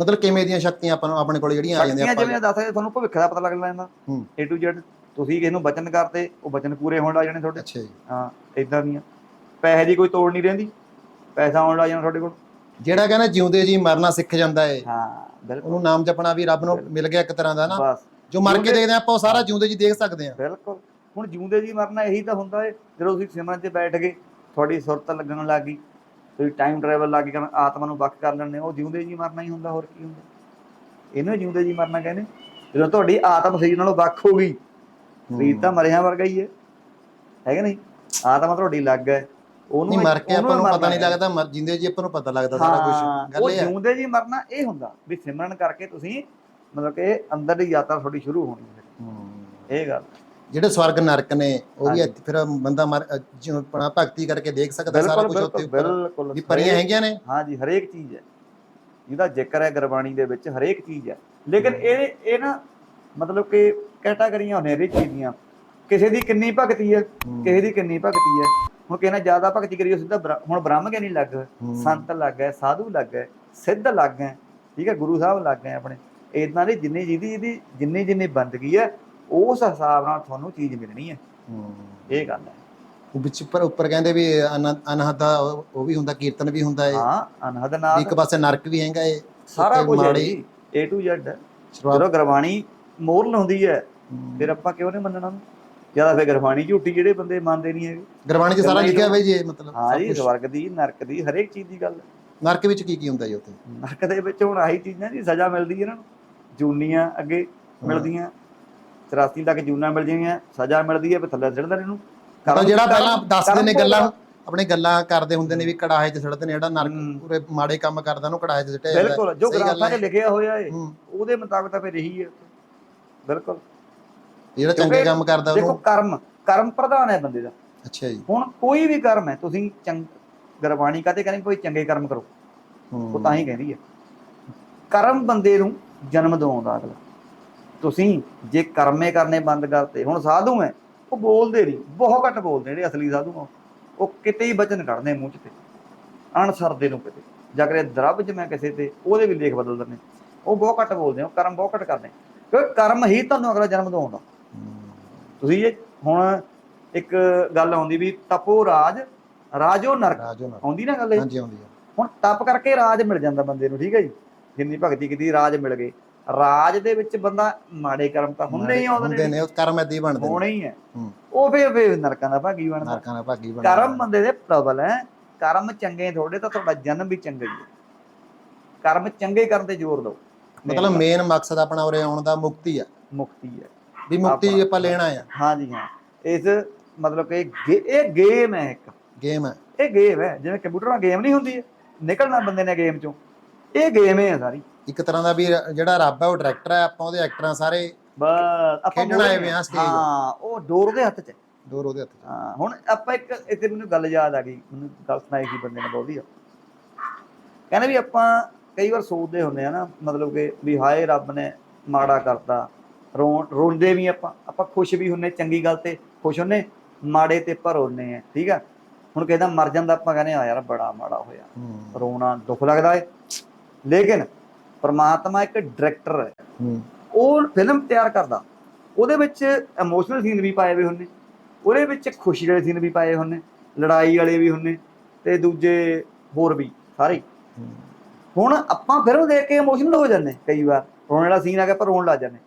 ਮਤਲਬ ਕਿਵੇਂ ਦੀਆਂ ਸ਼ਕਤੀਆਂ ਆਪਾਂ ਨੂੰ ਆਪਣੇ ਕੋਲ ਜਿਹੜੀਆਂ ਆ ਜਾਂਦੀਆਂ ਆਪਾਂ ਜਿਵੇਂ ਦੱਸ ਰਹੇ ਤੁਹਾਨੂੰ ਭਵਿੱਖ ਦਾ ਪਤਾ ਲੱਗ ਜਾਂਦਾ। ਹੂੰ। A to Z ਤੁਸੀਂ ਕਿਸੇ ਨੂੰ ਬਚਨ ਕਰਤੇ ਉਹ ਬਚਨ ਪੂਰੇ ਹੋਣ ਲੱਗ ਜਾਣੇ ਤੁਹਾਡੇ। ਅੱਛਾ ਜੀ। ਹਾਂ ਇਦਾਂ ਦੀਆਂ। ਪੈਸੇ ਦੀ ਕੋਈ ਤੋੜ ਨਹੀਂ ਰਹਿੰਦੀ। ਪੈਸਾ ਆਉਣ ਲੱਗ ਜਾਣਾ ਤੁਹਾਡੇ ਕੋਲ। ਜਿਹੜਾ ਕਹਿੰਦਾ ਜਿਉਂਦੇ ਜੀ ਮਰਨਾ ਸਿੱਖ ਜਾਂਦਾ ਹੈ ਹਾਂ ਬਿਲਕੁਲ। ਉਹਨੂੰ ਨਾਮ ਜਪਣਾ ਵੀ ਰੱਬ ਨੂੰ ਮਿਲ ਗਿਆ ਇੱਕ ਤਰ੍ਹਾਂ ਦਾ ਨਾ। ਬਸ। ਜੋ ਮਰ ਕੇ ਦੇਖਦੇ ਆਪਾਂ ਉਹ ਸਾਰਾ ਜਿਉਂਦੇ ਜੀ ਦੇਖ ਸਕਦੇ ਆ ਬਿਲਕੁਲ। ਹੁਣ ਜਿਉਂਦੇ ਜੀ ਮਰਨਾ ਇਹੀ ਤਾਂ ਹੁੰਦਾ ਏ ਜਦੋਂ ਤੁਸੀਂ ਸਿਮਰਨ 'ਚ ਬੈਠ ਗਏ ਤੁਹਾਡੀ ਸੁਰਤ ਲੱਗਣ ਲੱਗ ਗਈ ਤੁਸੀਂ ਟਾਈਮ ਟਰੈਵਲ ਲੱਗ ਕਰਨ ਆਤਮਾ ਨੂੰ ਵੱਖ ਕਰ ਲੈਣੇ ਉਹ ਜਿਉਂਦੇ ਜੀ ਮਰਨਾ ਹੀ ਹੁੰਦਾ ਹੋਰ ਕੀ ਹੁੰਦਾ? ਇਹਨੂੰ ਹੀ ਜਿਉਂਦੇ ਜੀ ਮਰਨਾ ਕਹਿੰਦੇ। ਜਦੋਂ ਤੁਹਾਡੀ ਆਤਮ ਸਰੀਰ ਨਾਲੋਂ ਵੱਖ ਹੋ ਗਈ ਸਰੀਰ ਤਾਂ ਮਰਿਆ ਵਰਗਾ ਹੀ ਹੈ ਹੈਗਾ ਨਹੀਂ? ਆਤਮਾ ਤੁਹਾਡੀ ਲੱਗ ਹੈ। ਉਹਨੂੰ ਨਹੀਂ ਮਰ ਕੇ ਆਪਾਂ ਨੂੰ ਪਤਾ ਨਹੀਂ। ਲੱਗਦਾ ਮਰ ਜਿੰਦੇ ਜੀ ਆਪਾਂ ਨੂੰ ਪਤਾ ਲੱਗਦਾ ਸਾਰਾ ਕੁਝ ਉਹ ਗੱਲ ਇਹ ਹੈ। ਜਿਉਂਦੇ ਜੀ ਮਰਨਾ ਇਹ ਹੁੰਦਾ ਵੀ ਸਿਮਰਨ ਕਰਕੇ ਤੁਸੀਂ ਮਤਲਬ ਕਿ ਅੰਦਰ ਦੀ ਯਾਤਰਾ ਤੁਹਾਡੀ ਸ਼ੁਰੂ ਹੋਣੀ ਹੈ। ਇਹ ਗੱਲ ਜਿਹੜੇ ਸਵਰਗ ਨਰਕ ਨੇ ਉਹ ਵੀ ਫਿਰ ਬੰਦਾ ਮਰ ਜਿਵੇਂ ਆਪਣਾ ਭਗਤੀ ਕਰਕੇ ਦੇਖ ਸਕਦਾ ਸਾਰਾ ਕੁਝ ਉੱਤੇ ਉੱਪਰ। ਵੀ ਪਰੀਆਂ ਹੈਗੀਆਂ ਨੇ। ਹਾਂ ਜੀ ਹਰੇਕ ਚੀਜ਼ ਹੈ। ਜਿਹਦਾ ਜ਼ਿਕਰ ਹੈ ਗੁਰਬਾਣੀ ਦੇ ਵਿੱਚ ਹਰੇਕ ਚੀਜ਼ ਹੈ। ਲੇਕਿਨ ਇਹ ਇਹ ਨਾ ਮਤਲਬ ਕਿ ਕੈਟਾਗਰੀਆਂ ਹੁੰਦੀਆਂ ਹਰੇਕ ਚੀਜ਼ ਦੀਆਂ ਕਿਸੇ ਦੀ ਕਿੰਨੀ ਭਗਤੀ ਹੂੰ। ਕਿਸੇ ਦੀ ਕਿੰਨੀ ਭਗਤੀ ਹੈ। ਹੁਣ ਨੇ ਜ਼ਿਆਦਾ ਭਗਤੀ ਕਰੀ ਉਹ ਸਿੱਧਾ ਹੁਣ ਬ੍ਰਹਮ ਗਿਆਨੀ ਲੱਗ। ਸੰਤ ਲੱਗ ਗਏ ਸਾਧੂ ਲੱਗ ਗਏ ਸਿੱਧ ਲੱਗ ਗਏ ਠੀਕ ਹੈ ਗੁਰੂ ਸਾਹਿਬ ਲੱਗ ਗਏ ਆਪਣੇ ਇਦਾਂ ਦੀ ਜਿੰਨੀ ਜਿਹਦੀ ਜਿਹਦੀ ਜਿੰਨੀ ਜਿੰਨੀ ਬੰਦਗੀ ਹੈ ਉਸ ਹਿਸਾਬ ਨਾਲ ਤੁਹਾਨੂੰ ਚੀਜ਼ ਮਿਲਣੀ ਹੈ। ਇਹ ਗੱਲ ਹੈ ਉਹ ਵਿੱਚ ਉੱਪਰ ਉੱਪਰ ਕਹਿੰਦੇ ਵੀ ਅਨ- ਅਨਹਦ ਉਹ ਵੀ ਹੁੰਦਾ ਕੀਰਤਨ ਵੀ ਹੁੰਦਾ ਹੈ ਹਾਂ ਅਨਹਦ ਨਾਲ ਇੱਕ ਪਾਸੇ ਨਰਕ ਵੀ ਹੈਗਾ ਏ ਸਾਰਾ ਕੁਝ ਹੈ ਜੀ A to Z ਜਦੋਂ ਗੁਰਬਾਣੀ ਮੋਹਰ ਲਾਉਂਦੀ ਹੈ ਹੂੰ। ਫਿਰ ਆਪਾਂ ਕਿਉਂ ਨਹੀਂ ਮੰਨਣਾ ਉਹਨੂੰ ਜ਼ਿਆਦਾ ਫਿਰ ਗੁਰਬਾਣੀ ਝੂਠੀ ਜਿਹੜੇ ਬੰਦੇ ਮੰਨਦੇ ਨਹੀਂ ਹੈਗੇ ਗੁਰਬਾਣੀ 'ਚ ਸਾਰਾ ਲਿਖਿਆ ਹੋਇਆ ਜੀ ਇਹ ਮਤਲਬ ਹਾਂ ਸਭ ਜੀ ਕੁਛ। ਸਵਰਗ ਦੀ ਨਰਕ ਦੀ ਹਰੇਕ ਚੀਜ਼ ਦੀ ਗੱਲ ਹੈ। ਨਰਕ ਵਿੱਚ ਕੀ ਕੀ ਹੁੰਦਾ ਜੀ ਉੱਥੇ ਨਰਕ ਦੇ ਵਿੱਚ ਹੁਣ ਆਹੀ ਚੀਜ਼ਾਂ ਦੀ ਸਜ਼ਾ ਮਿਲਦੀ ਹੈ ਇਹਨਾਂ ਨੂੰ ਜੂਨੀਆਂ ਅੱਗੇ ਮਿਲਦੀਆਂ 84 ਲੱਖ ਜੂਨਾਂ ਮਿਲ ਜਾਂਦੀਆਂ ਸਜ਼ਾ ਮਿਲਦੀ ਹੈ ਫਿਰ ਥੱਲੇ ਸਿੱਟਦੇ ਨੇ ਇਹਨੂੰ ਤਾਂ ਜਿਹੜਾ ਪਹਿਲਾਂ ਦੱਸਦੇ ਨੇ ਗੱਲਾਂ। ਆਪਣੇ ਗੱਲਾਂ ਕਰਦੇ ਹੁੰਦੇ ਨੇ ਵੀ ਕੜਾਹੇ 'ਚ ਸੜਦੇ ਨੇ ਜਿਹੜਾ ਨਰਕ। ਪੂਰੇ ਮਾੜੇ ਕੰਮ ਕਰਦਾ ਉਹਨੂੰ ਕੜਾਹੇ 'ਚ ਸਿੱਟਿਆ ਬਿਲਕੁਲ ਜੋ ਗ੍ਰੰਥਾਂ 'ਚ। ਲਿਖਿਆ ਹੋਇਆ ਹੈ ਹੂੰ। ਉਹਦੇ ਮੁਤਾਬਕ ਤਾਂ ਫਿਰ ਇਹੀ ਹੈ ਬਿਲਕੁਲ ਜਿਹੜਾ ਚੰਗੇ ਕੰਮ ਕਰਦਾ ਦੇਖੋ ਉਹਨੂੰ? ਕਰਮ ਕਰਮ ਪ੍ਰਧਾਨ ਹੈ ਬੰਦੇ ਦਾ। ਅੱਛਾ ਜੀ। ਹੁਣ ਕੋਈ ਵੀ ਕਰਮ ਹੈ ਤੁਸੀਂ ਚੰਗ ਗੁਰਬਾਣੀ ਕਾਤੇ ਕਹਿੰਦੇ ਕੋਈ ਚੰਗੇ ਕਰਮ ਕਰੋ। ਉਹ ਤਾਂ ਹੀ ਕਹਿੰਦੀ ਹੈ। ਕਰਮ ਬੰਦੇ ਨੂੰ ਜਨਮ ਦਿਵਾਉਂਦਾ ਅਗਲਾ। ਤੁਸੀਂ ਜੇ ਕਰਮੇ ਕਰਨੇ ਬੰਦ ਕਰਤੇ ਹੁਣ ਸਾਧੂ ਹੈ ਉਹ ਬੋਲਦੇ ਨਹੀਂ ਬਹੁਤ ਘੱਟ ਬੋਲਦੇ ਜਿਹੜੇ ਅਸਲੀ ਸਾਧੂ ਆ। ਉਹ ਕਿਤੇ ਹੀ ਬਚਨ ਕੱਢਦੇ ਮੂੰਹ 'ਚ ਤੇ ਅਣਸਰਦੇ ਨੂੰ ਕਿਤੇ। ਜਾਂ ਕਰੇ ਦਰਬ 'ਚ ਮੈਂ ਕਿਸੇ ਤੇ ਉਹਦੇ ਵੀ ਲੇਖ ਬਦਲ ਦਿੰਦੇ। ਉਹ ਬਹੁਤ ਘੱਟ ਬੋਲਦੇ ਹੋ ਕਰਮ ਬਹੁਤ ਘੱਟ ਕਰਦੇ ਕਿਉਂਕਿ ਕਰਮ ਹੀ ਤੁਹਾਨੂੰ ਅਗਲਾ ਜਨਮ ਦਵਾਉਂਦਾ। ਤੁਸੀਂ ਇਹ ਹੁਣ ਇੱਕ ਗੱਲ ਆਉਂਦੀ ਵੀ ਤਪੋ ਰਾਜ ਰਾਜੋ ਨਰਕ। ਰਾਜੋ ਆਉਂਦੀ ਨਾ ਗੱਲ ਇਹ? ਹਾਂਜੀ ਆਉਂਦੀ ਆ। ਹੁਣ ਤਪ ਕਰਕੇ ਰਾਜ ਮਿਲ ਜਾਂਦਾ ਬੰਦੇ ਨੂੰ ਠੀਕ ਹੈ ਜੀ? ਜਿੰਨੀ ਭਗਤੀ ਕੀਤੀ ਰਾਜ ਮਿਲ ਗਏ। ਰਾਜ ਦੇ ਵਿੱਚ ਬੰਦਾ ਮਾੜੇ ਕਰਮ ਤਾਂ ਹੁੰਦੇ ਹੀ ਆਉਂਦੇ ਨੇ ਨੇ ਉਹ ਕਰਮ ਏਦਾਂ ਹੀ ਬਣਦੇ ਨੇ। ਹੋਣੇ ਹੀ ਹੈ ਹੂੰ। ਉਹ ਫੇਰ ਫੇਰ ਨਰਕਾਂ ਦਾ ਭਾਗੀ ਬਣਦਾ। ਨਰਕਾਂ ਦਾ ਭਾਗੀ ਬਣਦੇ। ਕਰਮ। ਬੰਦੇ ਦੇ ਪ੍ਰਬਲ ਹੈ ਕਰਮ ਚੰਗੇ ਥੋੜੇ ਤਾਂ ਤੁਹਾਡਾ ਜਨਮ ਵੀ ਚੰਗਾ ਹੀ ਹੈ ਕਰਮ ਚੰਗੇ ਕਰਨ ਤੇ ਜ਼ੋਰ ਦਿਓ। ਮਤਲਬ ਮੇਨ ਮਕਸਦ ਆਪਣਾ ਉਰੇ ਆਉਣ ਦਾ ਮੁਕਤੀ ਆ। ਮੁਕਤੀ ਹੈ ਵੀ ਮੁਕਤੀ ਆਪਾਂ- ਲੈਣਾ ਆ। ਹਾਂ ਜੀ ਹਾਂ। ਇਸ ਮਤਲਬ ਕਿ ਗੇ- ਇਹ ਗੇਮ ਹੈ ਇੱਕ। ਗੇਮ ਹੈ। ਇਹ ਗੇਮ ਹੈ। ਜਿਵੇਂ ਕੰਪਿਊਟਰ ਨਾਲ ਗੇਮ ਨਹੀਂ ਹੁੰਦੀ ਹੈ ਨਿਕਲਣਾ ਬੰਦੇ ਨੇ ਗੇਮ ਚੋਂ। ਇਹ ਗੇਮ ਹੈ ਸਾਰੀ। ਇੱਕ ਤਰ੍ਹਾਂ ਦਾ ਵੀ ਰ- ਜਿਹੜਾ ਰੱਬ ਹੈ ਉਹ ਡਾਇਰੈਕਟਰ ਹੈ। ਆਪਾਂ ਉਹਦੇ ਐਕਟਰਾਂ ਸਾਰੇ ਬਸ ਆਪਾਂ ਖੇਡਣ ਆਏ ਵੇ ਹਾਂ stage। ਹਾਂ ਉਹ ਡੋਰ ਦੇ ਹੱਥ 'ਚ। ਹੈ। ਦੂਰ ਉਹਦੇ ਹੱਥ 'ਚ। ਹਾਂ ਹੁਣ ਆਪਾਂ ਇੱਕ ਇੱਥੇ ਮੈਨੂੰ ਗੱਲ ਯਾਦ ਆ ਗਈ। ਮੈਨੂੰ ਗੱਲ ਸੁਣਾਈ ਸੀ ਬੰਦੇ ਨੇ ਬਹੁਤੀ। ਆ ਕਹਿੰਦੇ ਵੀ ਆਪਾਂ ਕਈ ਵਾਰ ਸੋਚਦੇ ਹੁੰਦੇ ਆ ਨਾ ਮਤਲਬ ਕਿ ਵੀ ਹਾਏ ਰੱਬ ਨੇ ਮਾੜਾ ਕਰਤਾ। ਰੋ ਰੋਂਦੇ ਵੀ ਆਪਾਂ ਆਪਾਂ ਖੁਸ਼ ਵੀ ਹੁੰਨੇ ਚੰਗੀ ਗੱਲ ਤੇ ਖੁਸ਼ ਹੁੰਨੇ ਮਾੜੇ ਤੇ ਪਰ ਰੋਂਦੇ ਆ ਠੀਕ ਆ? ਹੁਣ ਕਹਿੰਦਾ ਮਰ ਜਾਂਦਾ ਆਪਾਂ ਕਹਿੰਦੇ ਆ ਯਾਰ ਬੜਾ ਮਾੜਾ ਹੋਇਆ। ਰੋਣਾ ਦੁੱਖ ਲੱਗਦਾ ਹੈ ਲੇਕਿਨ ਪ੍ਰਮਾਤਮਾ ਇੱਕ ਡਾਇਰੈਕਟਰ ਹੈ। ਉਹ ਫਿਲਮ ਤਿਆਰ ਕਰਦਾ। ਉਹਦੇ ਵਿੱਚ ਇਮੋਸ਼ਨਲ ਸੀਨ ਵੀ ਪਾਏ ਹੋਏ ਹੁੰਦੇ। ਉਹਦੇ ਵਿੱਚ ਖੁਸ਼ੀ ਵਾਲੇ ਸੀਨ ਵੀ ਪਾਏ ਹੁੰਦੇ। ਲੜਾਈ ਵਾਲੇ ਵੀ ਹੁੰਦੇ ਤੇ ਦੂਜੇ ਹੋਰ ਵੀ ਸਾਰੇ। ਹੁਣ ਆਪਾਂ ਫਿਲਮ ਦੇਖ ਕੇ ਇਮੋਸ਼ਨਲ ਹੋ ਜਾਂਦੇ ਕਈ ਵਾਰ। ਰੋਣ ਵਾਲਾ ਸੀਨ ਆ ਗਿਆ ਪਰ ਰੋਣ ਲੱਗ ਜਾਂਦੇ।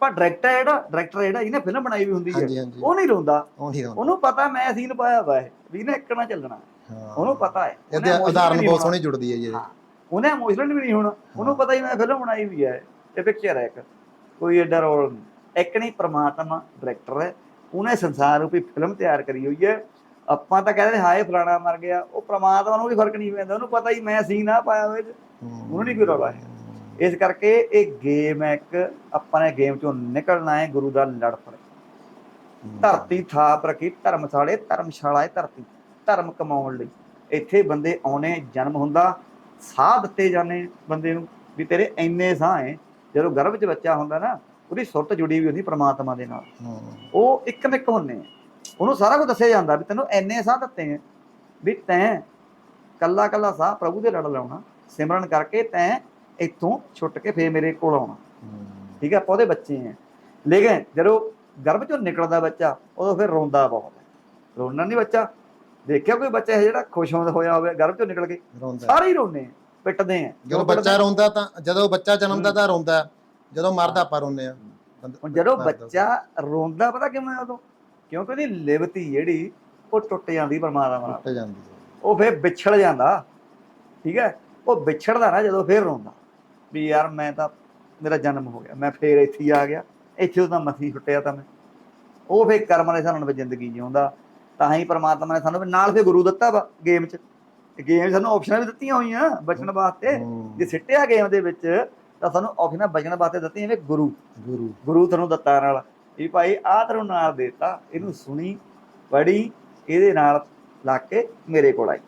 ਪਰ ਡਾਇਰੈਕਟਰ ਜਿਹੜਾ ਡਾਇਰੈਕਟਰ ਜਿਹੜਾ ਇਹਨੇ ਫਿਲਮ ਬਣਾਈ ਵੀ ਹੁੰਦੀ ਹੈ। ਹਾਂਜੀ ਉਹ ਨਹੀਂ ਰੋਂਦਾ। ਉਹ ਨਹੀਂ ਹੁੰਦਾ ਉਹਨੂੰ ਪਤਾ ਮੈਂ ਸੀਨ ਪਾਇਆ ਵਾ ਹੈ ਵੀ ਇਹਨੇ ਇੱਕ ਨਾ ਚੱਲਣਾ। ਹਾਂ। ਉਹਨੂੰ ਪਤਾ ਹੈ। ਉਹਨੇ ਇਹਦੇ emotional ਉਦਾਹਰਨ ਵੀ ਨਹੀਂ ਬਹੁਤ ਹੋਣਾ। ਸੋਹਣੀ ਜੁੜਦੀ ਹੈ ਜੀ ਇਹਦੇ। ਹਾਂ। ਉਹਨੇ ਇਮੋਸ਼ਨਲ ਵੀ ਨਹੀਂ ਹੋਣਾ। ਉਹਨੂੰ ਪਤਾ ਹੀ ਮੈਂ ਫਿਲਮ ਬਣਾਈ ਵੀ ਹੈ। ਇਹ ਪਿਕਚਰ ਹੈ ਇੱਕ। ਕੋਈ ਐਡਾ ਰੋਲ ਨਹੀਂ। ਇੱਕ ਨਹੀਂ ਪ੍ਰਮਾਤਮਾ ਡਾਇਰੈਕਟਰ ਹੈ। ਉਹਨੇ ਸੰਸਾਰ ਰੂਪੀ ਫਿਲਮ ਤਿਆਰ ਕਰੀ ਹੋਈ ਹੈ। ਆਪਾਂ ਤਾਂ ਕਹਿੰਦੇ ਨੇ, ਹਾਏ ਫਲਾਣਾ ਮਰ ਗਿਆ। ਉਹ ਪ੍ਰਮਾਤਮਾ ਨੂੰ ਵੀ ਫ਼ਰਕ ਨਹੀਂ ਪੈਂਦਾ। ਉਹਨੂੰ ਪਤਾ ਹੀ ਮੈਂ ਸੀਨ ਆ ਪਾਇਆ ਹੋਇਆ ਹੂੰ। ਉਹਨੂੰ ਨਹੀਂ ਕੋਈ ਰੌਲਾ ਹੈ। ਇਸ ਕਰਕੇ ਇਹ ਗੇਮ ਹੈ ਇੱਕ ਆਪਾਂ ਨੇ ਗੇਮ ਚੋਂ ਨਿਕਲਣਾ ਹੈ ਗੁਰੂ ਦਾ ਲੜ ਪੜੇ ਧਰਤੀ ਥਾਪ ਰੱਖੀ ਧਰਮਸ਼ਾਲੇ ਧਰਮਸ਼ਾਲਾ ਹੈ ਧਰਤੀ ਧਰਮ ਕਮਾਉਣ ਲਈ। ਇੱਥੇ ਬੰਦੇ ਆਉਣੇ ਜਨਮ ਹੁੰਦਾ ਸਾਹ ਦਿੱਤੇ ਜਾਂਦੇ ਬੰਦੇ ਨੂੰ ਵੀ ਤੇਰੇ ਇੰਨੇ ਸਾਹ ਹੈ ਜਦੋਂ ਗਰਭ 'ਚ ਬੱਚਾ ਹੁੰਦਾ ਨਾ ਉਹਦੀ ਸੁਰਤ ਜੁੜੀ ਵੀ ਹੁੰਦੀ ਪ੍ਰਮਾਤਮਾ ਦੇ ਨਾਲ। ਹੂੰ। ਉਹ ਇੱਕਮਿਕ ਹੁੰਨੇ ਆ। ਉਹਨੂੰ ਸਾਰਾ ਕੁਝ ਦੱਸਿਆ ਜਾਂਦਾ ਵੀ ਤੈਨੂੰ ਇੰਨੇ ਸਾਹ ਦਿੱਤੇ ਆ ਵੀ ਤੈਂ ਕੱਲਾ ਕੱਲਾ ਸਾਹ ਪ੍ਰਭੂ ਦੇ ਲੜ ਲਾਉਣਾ ਸਿਮਰਨ ਕਰਕੇ ਤੈਂ ਇੱਥੋਂ ਛੁੱਟ ਕੇ ਫੇਰ ਮੇਰੇ ਕੋਲ ਆਉਣਾ। ਹੂੰ। ਠੀਕ ਹੈ ਆਪਾਂ ਉਹਦੇ ਬੱਚੇ ਆ। ਲੇਕਿਨ ਜਦੋਂ ਗਰਭ ਚੋਂ ਨਿਕਲਦਾ ਬੱਚਾ ਉਦੋਂ ਫਿਰ ਰੋਂਦਾ ਬਹੁਤ ਹੈ। ਰੋਣਾ ਨਹੀਂ ਬੱਚਾ। ਦੇਖਿਆ ਕੋਈ ਬੱਚਾ ਇਹ ਜਿਹੜਾ ਖੁਸ਼ ਹੋਇਆ ਹੋਵੇ ਗਰਭ ਚੋਂ ਨਿਕਲ ਕੇ? ਸਾਰੇ ਹੀ ਰੋਂਦੇ ਆ ਪਿੱਟਦੇ ਆ। ਜਦੋਂ ਬੱਚਾ ਰੋਂਦਾ ਤਾਂ ਜਦੋਂ ਬੱਚਾ ਜਨਮਦਾ ਤਾਂ ਰੋਂਦਾ। ਹੈ। ਜਦੋਂ ਮਰਦਾ ਆਪਾਂ ਰੋਂਦੇ ਆ। ਹੁਣ ਜਦੋਂ। ਬੱਚਾ ਰੋਂਦਾ ਪਤਾ ਕਿਵੇਂ ਉਦੋਂ? ਕਿਉਂਕਿ ਉਹਦੀ ਲਿਵਤੀ ਜਿਹੜੀ ਉਹ ਟੁੱਟ ਜਾਂਦੀ ਪਰਮਾਤਮਾ ਨਾਲ। ਟੁੱਟ ਜਾਂਦੀ ਹੈ। ਉਹ ਫੇਰ ਵਿਛੜ ਜਾਂਦਾ। ਠੀਕ ਹੈ? ਉਹ ਵਿਛੜਦਾ ਨਾ ਜਦੋਂ ਫੇਰ ਰੋਂਦਾ। ਵੀ ਯਾਰ ਮੈਂ ਤਾਂ ਮੇਰਾ ਜਨਮ ਹੋ ਗਿਆ ਮੈਂ ਫੇਰ ਇੱਥੇ ਆ ਗਿਆ ਇੱਥੇ ਉਹਦਾ ਮੱਥੀ ਫੁੱਟਿਆ ਤਾਂ ਮੈਂ। ਉਹ ਫੇਰ ਕਰਮਾਂ ਦੇ ਸਾਨੂੰ ਜ਼ਿੰਦਗੀ ਜਿਉਂਦਾ ਤਾਂ ਹੀ ਪ੍ਰਮਾਤਮਾ ਨੇ ਸਾਨੂੰ ਨਾਲ ਫੇਰ ਗੁਰੂ ਦਿੱਤਾ ਵਾ ਗੇਮ 'ਚ। ਗੇਮ 'ਚ ਸਾਨੂੰ ਆਪਸ਼ਨਾਂ ਵੀ ਦਿੱਤੀਆਂ ਹੋਈਆਂ ਬਚਣ ਵਾਸਤੇ। ਜੇ ਸਿੱਟਿਆ ਗੇਮ ਦੇ ਵਿੱਚ ਤਾਂ ਸਾਨੂੰ ਆਪਸ਼ਨਾਂ ਬਚਣ ਵਾਸਤੇ ਦਿੱਤੀਆਂ ਨੇ ਗੁਰੂ। ਗੁਰੂ। ਗੁਰੂ ਤੁਹਾਨੂੰ ਦਿੱਤਾ ਨਾਲ। ਵੀ ਭਾਈ ਆਹ ਤੈਨੂੰ ਨਾਲ ਦੇਤਾ ਇਹਨੂੰ ਸੁਣੀ ਪੜੀ ਇਹਦੇ ਨਾਲ ਲੱਗ ਕੇ ਮੇਰੇ ਕੋਲ ਆਈ।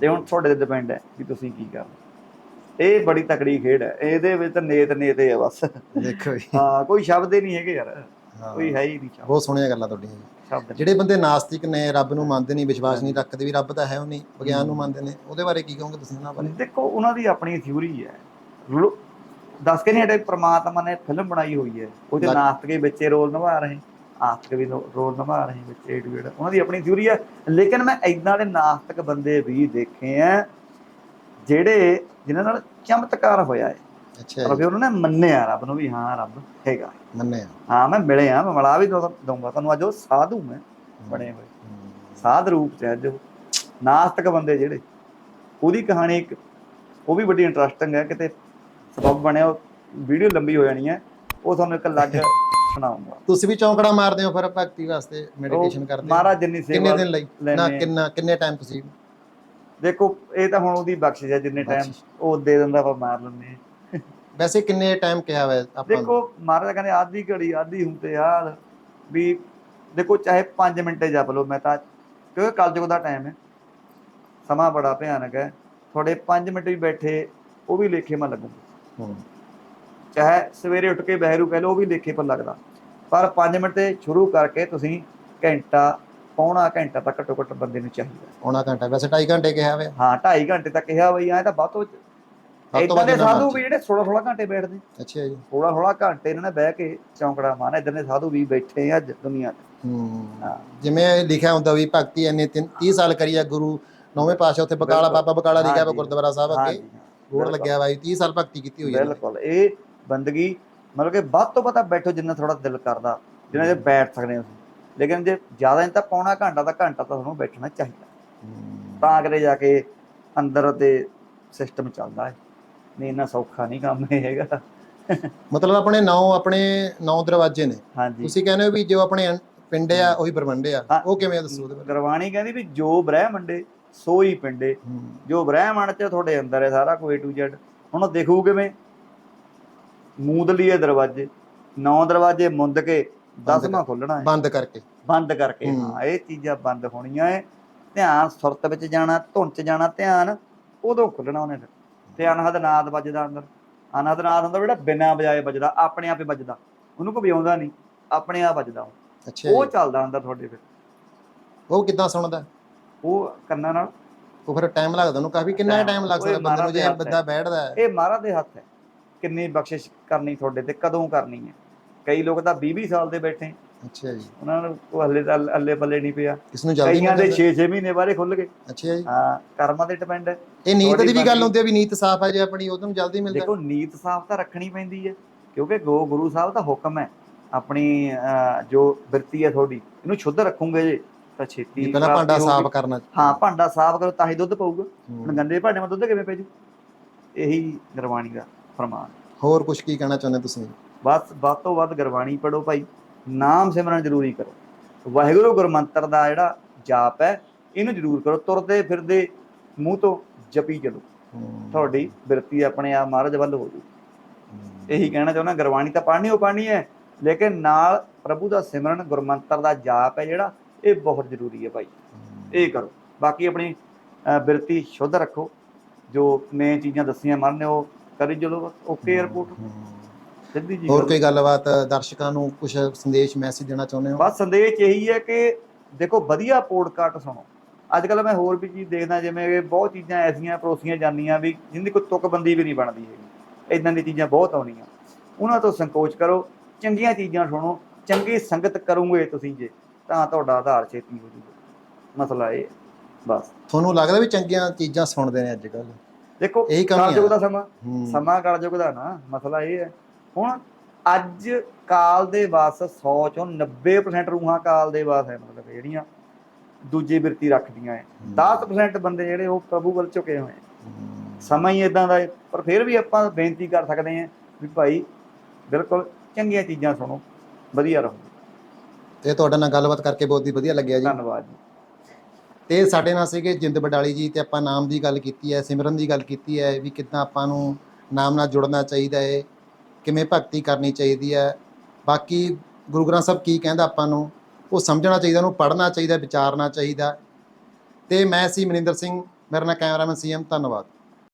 ਤੇ ਹੁਣ ਤੁਹਾਡੇ ਤੇ ਡਿਪੈਂਡ ਹੈ ਵੀ ਤੁਸੀਂ ਕੀ ਕਰਨਾ। ਇਹ ਬੜੀ ਤਕੜੀ ਖੇਡ ਹੈ। ਇਹਦੇ ਵਿੱਚ ਨੇਤ ਨੇਤੇ ਆ ਬਸ। ਦੇਖੋ ਜੀ। ਹਾਂ ਕੋਈ ਸ਼ਬਦ ਹੀ ਨਹੀਂ ਹੈਗੇ ਯਾਰ। ਕੋਈ ਹੈ ਹੀ ਨਹੀਂ ਸ਼ਬਦ। ਬਹੁਤ ਸੋਹਣੀਆਂ ਗੱਲਾਂ ਤੁਹਾਡੀਆਂ ਜਿਹੜੇ ਬੰਦੇ ਨਾਸਤਿਕ ਨੇ ਰੱਬ ਨੂੰ ਮੰਨਦੇ ਨਹੀਂ ਵਿਸ਼ਵਾਸ ਨਹੀਂ ਰੱਖਦੇ ਵੀ ਰੱਬ ਤਾਂ ਹੈ ਉਹ ਨਹੀਂ ਵਿਗਿਆਨ ਨੂੰ ਮੰਨਦੇ ਨੇ ਉਹਦੇ ਬਾਰੇ ਕੀ ਕਹੋਗੇ ਤੁਸੀਂ ਉਹਨਾਂ ਬਾਰੇ? ਦੇਖੋ ਉਹਨਾਂ ਦੀ ਆਪਣੀ ਥਿਊਰੀ ਹੈ। ਦੱਸ ਕੇ ਨਹੀਂ ਹਟੇ ਪ੍ਰਮਾਤਮਾ ਨੇ ਫਿਲਮ ਬਣਾਈ ਹੋਈ ਹੈ। ਉਹਦੇ ਨਾਸਤਿਕ ਬੱਚੇ ਰੋਲ ਨਿਭਾ ਰਹੇ ਆਸਤਿਕ ਵੀ ਰੋਲ ਨਿਭਾ ਰਹੇ ਬੱਚੇ ਐਡੂਕੇਟ ਉਹਨਾਂ ਦੀ ਆਪਣੀ ਥਿਊਰੀ ਹੈ। ਲੇਕਿਨ ਮੈਂ ਇਦਾਂ ਦੇ ਨਾਸਤਿਕ ਬੰਦੇ ਵੀ ਦੇਖੇ ਆ ਜਿਹੜੇ ਜਿਨ੍ਹਾਂ ਨਾਲ ਚਮਤਕਾਰ ਹੋਇਆ ਹੈ। ਅੱਛਾ ਪਰ ਫਿਰ ਉਹਨਾਂ ਨੇ ਮੰਨਿਆ ਰੱਬ ਨੂੰ ਵੀ ਹਾਂ ਰੱਬ ਹੈਗਾ। ਮੰਨਿਆ। ਹਾਂ ਮੈਂ ਮਿਲਿਆ ਮੈਂ ਮਿਲਾ ਵੀ ਦਊ- ਦਊਂਗਾ। ਤੁਹਾਨੂੰ ਅੱਜ ਉਹ ਸਾਧੂ ਮੈਂ ਬਣੇ ਹੋਏ। ਸਾਧ ਰੂਪ ਚ ਹੈ ਜੋ ਨਾਸਤਿਕ ਬੰਦੇ ਜਿਹੜੇ ਉਹਦੀ ਕਹਾਣੀ ਇੱਕ ਉਹ ਵੀ ਬੜੀ ਇੰਟਰਸਟਿੰਗ ਹੈ। ਕਿਤੇ ਸਬਬ ਬਣਿਆ ਵੀਡੀਓ ਲੰਬੀ ਹੋ ਜਾਣੀ ਹੈ। ਉਹ ਤੁਹਾਨੂੰ ਇੱਕ ਅਲੱਗ ਸੁਣਾਉਂਗਾ। ਤੁਸੀਂ ਵੀ ਚੌਂਕੜਾ ਮਾਰਦੇ ਹੋ ਫਿਰ ਭਗਤੀ ਵਾਸਤੇ ਮੈਡੀਟੇਸ਼ਨ ਕਰਦੇ ਹੋ? ਮਹਾਰਾਜ ਜਿੰਨੀ ਕਿੰਨੇ ਸੇਵਾ ਦਿਨ ਲਈ? ਨਾ। ਕਿੰਨਾ ਕਿੰਨੇ ਟਾਈਮ ਤੁਸੀਂ ਦੇਖੋ ਇਹ ਤਾਂ ਹੁਣ ਉਹਦੀ ਬਖਸ਼ਿਸ਼ ਹੈ ਜਿੰਨੇ ਟਾਈਮ। ਉਹ ਦੇ ਦਿੰਦਾ ਆਪਾਂ ਮਾਰ ਲੈਂਦੇ ਵੈਸੇ ਕਿੰਨੇ ਟਾਈਮ ਕਿਹਾ ਹੋਇਆ ਆਪਾਂ? ਦੇਖੋ ਮਹਾਰਾਜ ਕਹਿੰਦੇ ਆਦੀ ਘੜੀ ਆਦੀ ਹੁੰਤੇ ਯਾਰ ਵੀ ਦੇਖੋ ਚਾਹੇ 5 ਮਿੰਟੇ ਜਪ ਲਓ ਮੈਂ ਤਾਂ ਕਿਉਂਕਿ ਕਲਯੁਗ ਦਾ ਟਾਈਮ ਹੈ ਸਮਾਂ ਬੜਾ ਭਿਆਨਕ ਹੈ ਤੁਹਾਡੇ 5 ਮਿੰਟ ਵੀ ਬੈਠੇ ਉਹ ਵੀ ਲੇਖੇ ਮਾ ਲੱਗੂ ਹੂੰ। ਚਾਹੇ ਸਵੇਰੇ ਉੱਠ ਕੇ ਬਹਿਰੂ ਕਹਿ ਲਓ ਉਹ ਵੀ ਲੇਖੇ ਪਰ ਲੱਗਦਾ ਪਰ 5 ਮਿੰਟ ਤੇ ਸ਼ੁਰੂ ਕਰਕੇ ਤੁਸੀਂ ਘੰਟਾ ਪੌਣਾ ਘੰਟਾ ਤੱਕ ਘੱਟੋ ਘੱਟ ਬੰਦੇ ਨੂੰ ਚਾਹੀਦਾ ਪੌਣਾ ਘੰਟਾ ਵੈਸੇ 2.5 ਘੰਟੇ ਕਿਹਾ ਹੋਇਆ ਹਾਂ 2.5 ਘੰਟੇ ਤੱਕ ਕਿਹਾ ਬਈ ਐ ਤਾਂ ਬਾਤੋਂ ਤੋਂ ਇਦਾਂ ਵੱਧ ਦੇ ਸਾਧੂ। ਵੀ ਜਿਹੜੇ 16 16 ਘੰਟੇ ਬੈਠਦੇ ਅੱਛਾ ਜੀ 16 16 ਘੰਟੇ ਇਹਨਾਂ ਨੇ ਬਹਿ ਕੇ ਚੌਂਕੜਾ ਮਾਰਨਾ ਇਦਾਂ ਦੇ ਸਾਧੂ ਵੀ ਬੈਠੇ ਆ ਅੱਜ ਦੁਨੀਆ 'ਚ ਹੂੰ। ਜਿਵੇਂ ਲਿਖਿਆ ਹੁੰਦਾ ਵੀ ਭਗਤੀ ਇੰਨੇ 30 ਸਾਲ ਕਰੀ ਆ ਗੁਰੂ ਨੌਵੇਂ ਪਾਸ਼ਾ ਉੱਥੇ ਬਕਾਲਾ। ਬਾਬਾ ਬਕਾਲਾ ਲਿਖਿਆ ਵਾ। ਗੁਰਦੁਆਰਾ ਸਾਹਿਬ ਅੱਗੇ ਬੋਰਡ। ਲੱਗਿਆ ਵਾ ਜੀ 30 ਸਾਲ ਭਗਤੀ ਕੀਤੀ ਹੋਈ ਹੈ ਇਹਨਾਂ। ਬਿਲਕੁਲ ਇਹ ਬੰਦਗੀ ਮਤਲਬ ਕਿ ਵੱਧ ਤੋਂ ਵੱਧ ਬੈਠੋ ਜਿੰਨਾ ਥੋੜਾ ਦਿਲ ਕਰਦਾ ਜਿੰਨਾ ਜੇ ਬੈਠ ਸਕਦੇ ਹੋ ਤੁਸੀਂ ਲੇਕਿਨ ਜੇ ਜ਼ਿਆਦਾ ਨਹੀਂ ਤਾਂ ਪੌਣਾ ਘੰਟਾ ਤਾਂ ਘੰਟਾ ਤਾਂ ਤੁਹਾਨੂੰ ਬੈਠਣਾ ਚਾਹੀਦਾ। ਤਾਂ ਕਰੇ ਜਾ ਕੇ ਅੰਦਰ ਤੇ ਸਿਸਟਮ ਚੱਲਦਾ ਹੈ। ਨਹੀਂ ਇੰਨਾ ਸੌਖਾ ਨਹੀਂ ਕੰਮ ਇਹ ਹੈਗਾ। ਮਤਲਬ ਆਪਣੇ ਨੌ ਆਪਣੇ ਨੌ ਦਰਵਾਜ਼ੇ ਨੇ। ਤੁਸੀਂ ਕਹਿੰਦੇ ਹੋ ਵੀ ਜੋ ਆਪਣੇ ਪਿੰਡ ਆ ਉਹੀ ਬਰਮੰਡੇ ਆ। ਉਹ ਕਿਵੇਂ ਦੱਸੋ ਉਹਦੇ ਬਾਰੇ? ਗੁਰਬਾਣੀ ਕਹਿੰਦੀ ਵੀ ਜੋ ਬ੍ਰਹਿਮੰਡੇ ਸੋ ਹੀ ਪਿੰਡੇ। ਜੋ ਬ੍ਰਹਿਮੰਡ ਚ ਤੁਹਾਡੇ ਅੰਦਰ ਹੈ ਸਾਰਾ ਕੋਈ to Z ਹੁਣ ਦੇਖੂ ਕਿਵੇਂ? ਮੂਦਲੀਏ ਦਰਵਾਜ਼ੇ। ਨੌ ਦਰਵਾਜ਼ੇ ਮੁੰਦ ਕੇ ਦਸਵਾਂ ਖੋਲਣਾ ਹੈ। ਬੰਦ ਕਰਕੇ। ਬੰਦ ਕਰਕੇ ਹੂੰ। ਇਹ ਚੀਜ਼ਾਂ ਬੰਦ ਹੋਣੀਆਂ ਹੈ ਧਿਆਨ ਸੁਰਤ ਵਿੱਚ ਜਾਣਾ ਧੁਨ ਚ ਜਾਣਾ ਧਿਆਨ ਉਦੋਂ ਖੁੱਲਣਾ ਉਹਨੇ ਤੇ ਅਨਹਦ ਨਾਦ ਵੱਜਦਾ ਅੰਦਰ। ਅਨਹਦ ਨਾਦ ਹੁੰਦਾ ਜਿਹੜਾ ਬਿਨਾਂ ਵਜਾਏ ਵੱਜਦਾ ਆਪਣੇ ਆਪ ਵੱਜਦਾ। ਉਹਨੂੰ ਕੋਈ ਵਜਾਉਂਦਾ ਨਹੀਂ ਆਪਣੇ ਆਪ ਵੱਜਦਾ ਉਹ। ਅੱਛਾ ਉਹ ਚੱਲਦਾ ਅੰਦਰ ਤੁਹਾਡੇ ਫਿਰ। ਉਹ ਕਿੱਦਾਂ ਸੁਣਦਾ? ਉਹ ਕੰਨਾਂ ਨਾਲ। ਉਹ ਫਿਰ ਟਾਈਮ ਲੱਗਦਾ ਉਹਨੂੰ ਕਾਫੀ ਕਿੰਨਾ ਟਾਈਮ ਲੱਗ ਸਕਦਾ ਬੰਦੇ ਨੂੰ ਜੇ ਬੰਦਾ ਬੈਠਦਾ ਇਹ ਮਹਾਰਾਜ ਦੇ ਹੱਥ ਹੈ। ਕਿੰਨੀ ਬਖਸ਼ਿਸ਼ ਕਰਨੀ ਤੁਹਾਡੇ ਤੇ ਕਦੋਂ ਕਰਨੀ ਹੈ। ਕਈ ਲੋਕ ਤਾਂ 20 20 ਸਾਲ ਦੇ ਬੈਠੇ। ਅੱਛਾ ਜੀ। ਉਹਨਾਂ ਨੂੰ ਉਹ ਹੱਲੇ ਤਾਂ ਅੱਲੇ ਬੱਲੇ ਨਹੀਂ ਪਿਆ। ਕਿਸ ਨੂੰ ਜਲਦੀ ਕਈਆਂ ਦੇ ਮਿਲ 6 6 ਮਹੀਨੇ ਹੀ ਖੁੱਲ ਗਏ। ਅੱਛਾ ਜੀ। ਹਾਂ ਕਰਮਾਂ ਤੇ ਡਿਪੈਂਡ ਹੈ। ਇਹ ਨੀਤ ਦੀ ਵੀ ਗੱਲ। ਹੁੰਦੀ ਹੈ ਵੀ ਨੀਤ ਸਾਫ਼ ਹੈ ਜੇ ਆਪਣੀ ਉਹਨੂੰ ਜਲਦੀ ਮਿਲਦਾ। ਦੇਖੋ ਨੀਤ ਸਾਫ਼ ਤਾਂ ਰੱਖਣੀ ਪੈਂਦੀ ਹੈ ਕਿਉਂਕਿ ਗੋ ਗੁਰੂ ਸਾਹਿਬ ਦਾ ਹੁਕਮ ਹੈ ਆਪਣੀ ਜੋ ਬਿਰਤੀ ਹੈ ਤੁਹਾਡੀ ਇਹਨੂੰ ਸ਼ੁੱਧ ਰੱਖੋਗੇ ਜੇ ਤਾਂ ਛੇਤੀ ਪਹਿਲਾਂ ਭਾਂਡਾ ਸਾਫ਼। ਕਰਨਾ। ਹਾਂ ਭਾਂਡਾ ਸਾਫ਼ ਕਰੋ ਤਾਂ ਹੀ ਦੁੱਧ ਪਊਗਾ। ਹੁਣ ਗੰਦੇ ਭਾਂਡੇ ਵਿੱਚ ਦੁੱਧ ਕਿਵੇਂ ਪੈ ਜੂ? ਇਹੀ ਗੁਰਬਾਣੀ ਦਾ ਫਰਮਾਨ। ਹੋਰ ਕੁਝ ਕੀ ਕਹਿਣਾ ਚਾਹੁੰਦੇ ਤੁਸੀਂ? ਬਸ ਵੱਧ ਤੋਂ ਵੱਧ ਗੁਰਬਾਣੀ ਪੜੋ ਭਾਈ। ਨਾਮ ਸਿਮਰਨ ਜ਼ਰੂਰੀ ਕਰੋ। ਵਾਹਿਗੁਰੂ ਗੁਰਮੰਤਰ ਦਾ ਜਿਹੜਾ ਜਾਪ ਹੈ ਇਹਨੂੰ ਜ਼ਰੂਰ ਕਰੋ। ਤੁਰਦੇ ਫਿਰਦੇ ਮੂੰਹ ਤੋਂ ਜਪੀ ਚਲੋ। ਤੁਹਾਡੀ ਬਿਰਤੀ ਆਪਣੇ ਆਪ ਮਹਾਰਾਜ ਵੱਲ ਹੋ ਜੂ। ਇਹੀ ਕਹਿਣਾ ਚਾਹੁੰਦਾ ਗੁਰਬਾਣੀ ਤਾਂ ਪੜ੍ਹਨੀ ਹੋ ਪੜ੍ਹਨੀ ਹੈ ਲੇਕਿਨ ਨਾਲ ਪ੍ਰਭੂ ਦਾ ਸਿਮਰਨ ਗੁਰਮੰਤਰ ਦਾ ਜਾਪ ਹੈ ਜਿਹੜਾ ਇਹ ਬਹੁਤ ਜ਼ਰੂਰੀ ਹੈ ਭਾਈ। ਇਹ ਕਰੋ। ਬਾਕੀ ਆਪਣੀ ਬਿਰਤੀ ਸ਼ੁੱਧ ਰੱਖੋ। ਜੋ ਮੈਂ ਚੀਜ਼ਾਂ ਦੱਸੀਆਂ ਮਨ ਨੇ ਉਹ ਕਰੀ ਚਲੋ ਓਕੇ 에어ਪੋਰਟ। ਸਿੱਧੀ ਜੀ ਹੋਰ। ਕੋਈ ਗੱਲਬਾਤ ਦਰਸ਼ਕਾਂ ਨੂੰ ਕੁਝ ਸੰਦੇਸ਼ ਮੈਸੇਜ ਦੇਣਾ ਚਾਹੁੰਦੇ ਹੋ? ਬਸ ਸੰਦੇਸ਼ ਇਹੀ ਹੈ ਕਿ ਦੇਖੋ ਵਧੀਆ ਪੋਡਕਾਸਟ ਸੁਣੋ। ਅੱਜ ਕੱਲ ਮੈਂ ਹੋਰ ਵੀ ਚੀਜ਼ ਦੇਖਦਾ ਜਿਵੇਂ ਕਿ ਬਹੁਤ ਚੀਜ਼ਾਂ ਐਸੀਆਂ ਪਰੋਸੀਆਂ ਜਾਂਦੀਆਂ ਵੀ ਜਿੰਦੀ ਕੋਈ ਤੁਕਬੰਦੀ ਵੀ ਨਹੀਂ ਬਣਦੀ ਹੈਗੀ। ਇਦਾਂ ਦੀ ਚੀਜ਼ਾਂ ਬਹੁਤ ਆਉਣੀਆਂ। ਉਹਨਾਂ ਤੋਂ ਸੰਕੋਚ ਕਰੋ ਚੰਗੀਆਂ ਚੀਜ਼ਾਂ ਸੁਣੋ ਚੰਗੀ ਸੰਗਤ ਕਰੋਗੇ ਤੁਸੀਂ ਜੇ ਤਾਂ ਤੁਹਾਡਾ ਆਧਾਰ ਛੇਤੀ ਹੋ ਜੂਗਾ। ਮਸਲਾ ਇਹ। ਬਸ। ਤੁਹਾਨੂੰ ਲੱਗਦਾ ਵੀ ਚੰਗੀਆਂ ਚੀਜ਼ਾਂ ਸੁਣਦੇ ਨੇ ਅੱਜ ਕੱਲ ਦੇਖੋ ਕਲਯੁਗ ਦਾ ਸਮਾਂ। ਸਮਾਂ ਕਲਯੁਗ ਦਾ ਨਾ ਮਸਲਾ ਇਹ ਹੈ। ਹੁਣ ਅੱਜ ਕਾਲ ਦੇ ਵਾਸ 100 ਚੋਂ 90% ਰੂਹਾਂ ਕਾਲ ਦੇ ਵਾਸ ਹੈ ਮਤਲਬ ਜਿਹੜੀਆਂ ਦੂਜੀ ਬਿਰਤੀ ਰੱਖਦੀਆਂ ਹੈ। 10% ਬੰਦੇ ਜਿਹੜੇ ਉਹ ਪ੍ਰਭੂ ਵੱਲ ਝੁਕੇ ਹੋਏ। ਸਮਾਂ ਹੀ ਇਦਾਂ ਦਾ ਪਰ ਫਿਰ ਵੀ ਆਪਾਂ ਬੇਨਤੀ ਕਰ ਸਕਦੇ ਹਾਂ ਵੀ ਭਾਈ ਬਿਲਕੁਲ ਚੰਗੀਆਂ ਚੀਜ਼ਾਂ ਸੁਣੋ ਵਧੀਆ ਰਹੋ। ਤੇ ਤੁਹਾਡੇ ਨਾਲ ਗੱਲਬਾਤ ਕਰਕੇ ਬਹੁਤ ਹੀ ਵਧੀਆ ਲੱਗਿਆ ਜੀ। ਧੰਨਵਾਦ ਜੀ। ਤੇ ਸਾਡੇ ਨਾਲ ਸੀਗੇ ਜਿੰਦ ਬਡਾਲੀ ਜੀ ਤੇ ਆਪਾਂ ਨਾਮ ਦੀ ਗੱਲ ਕੀਤੀ ਹੈ ਸਿਮਰਨ ਦੀ ਗੱਲ ਕੀਤੀ ਹੈ ਵੀ ਕਿੱਦਾਂ ਆਪਾਂ ਨੂੰ ਨਾਮ ਨਾਲ ਜੁੜਨਾ ਚਾਹੀਦਾ ਹੈ ਕਿਵੇਂ ਭਗਤੀ ਕਰਨੀ ਚਾਹੀਦੀ ਹੈ। ਬਾਕੀ ਗੁਰੂ ਗ੍ਰੰਥ ਸਾਹਿਬ ਕੀ ਕਹਿੰਦਾ ਆਪਾਂ ਨੂੰ, ਉਹ ਸਮਝਣਾ ਚਾਹੀਦਾ, ਉਹਨੂੰ ਪੜ੍ਹਨਾ ਚਾਹੀਦਾ, ਵਿਚਾਰਨਾ ਚਾਹੀਦਾ। ਤੇ ਮੈਂ ਸੀ ਮਨਿੰਦਰ ਸਿੰਘ, ਮੇਰਾ ਨਾਮ ਕੈਮਰਾਮੈਨ ਸੀਐਮ ਧੰਨਵਾਦ।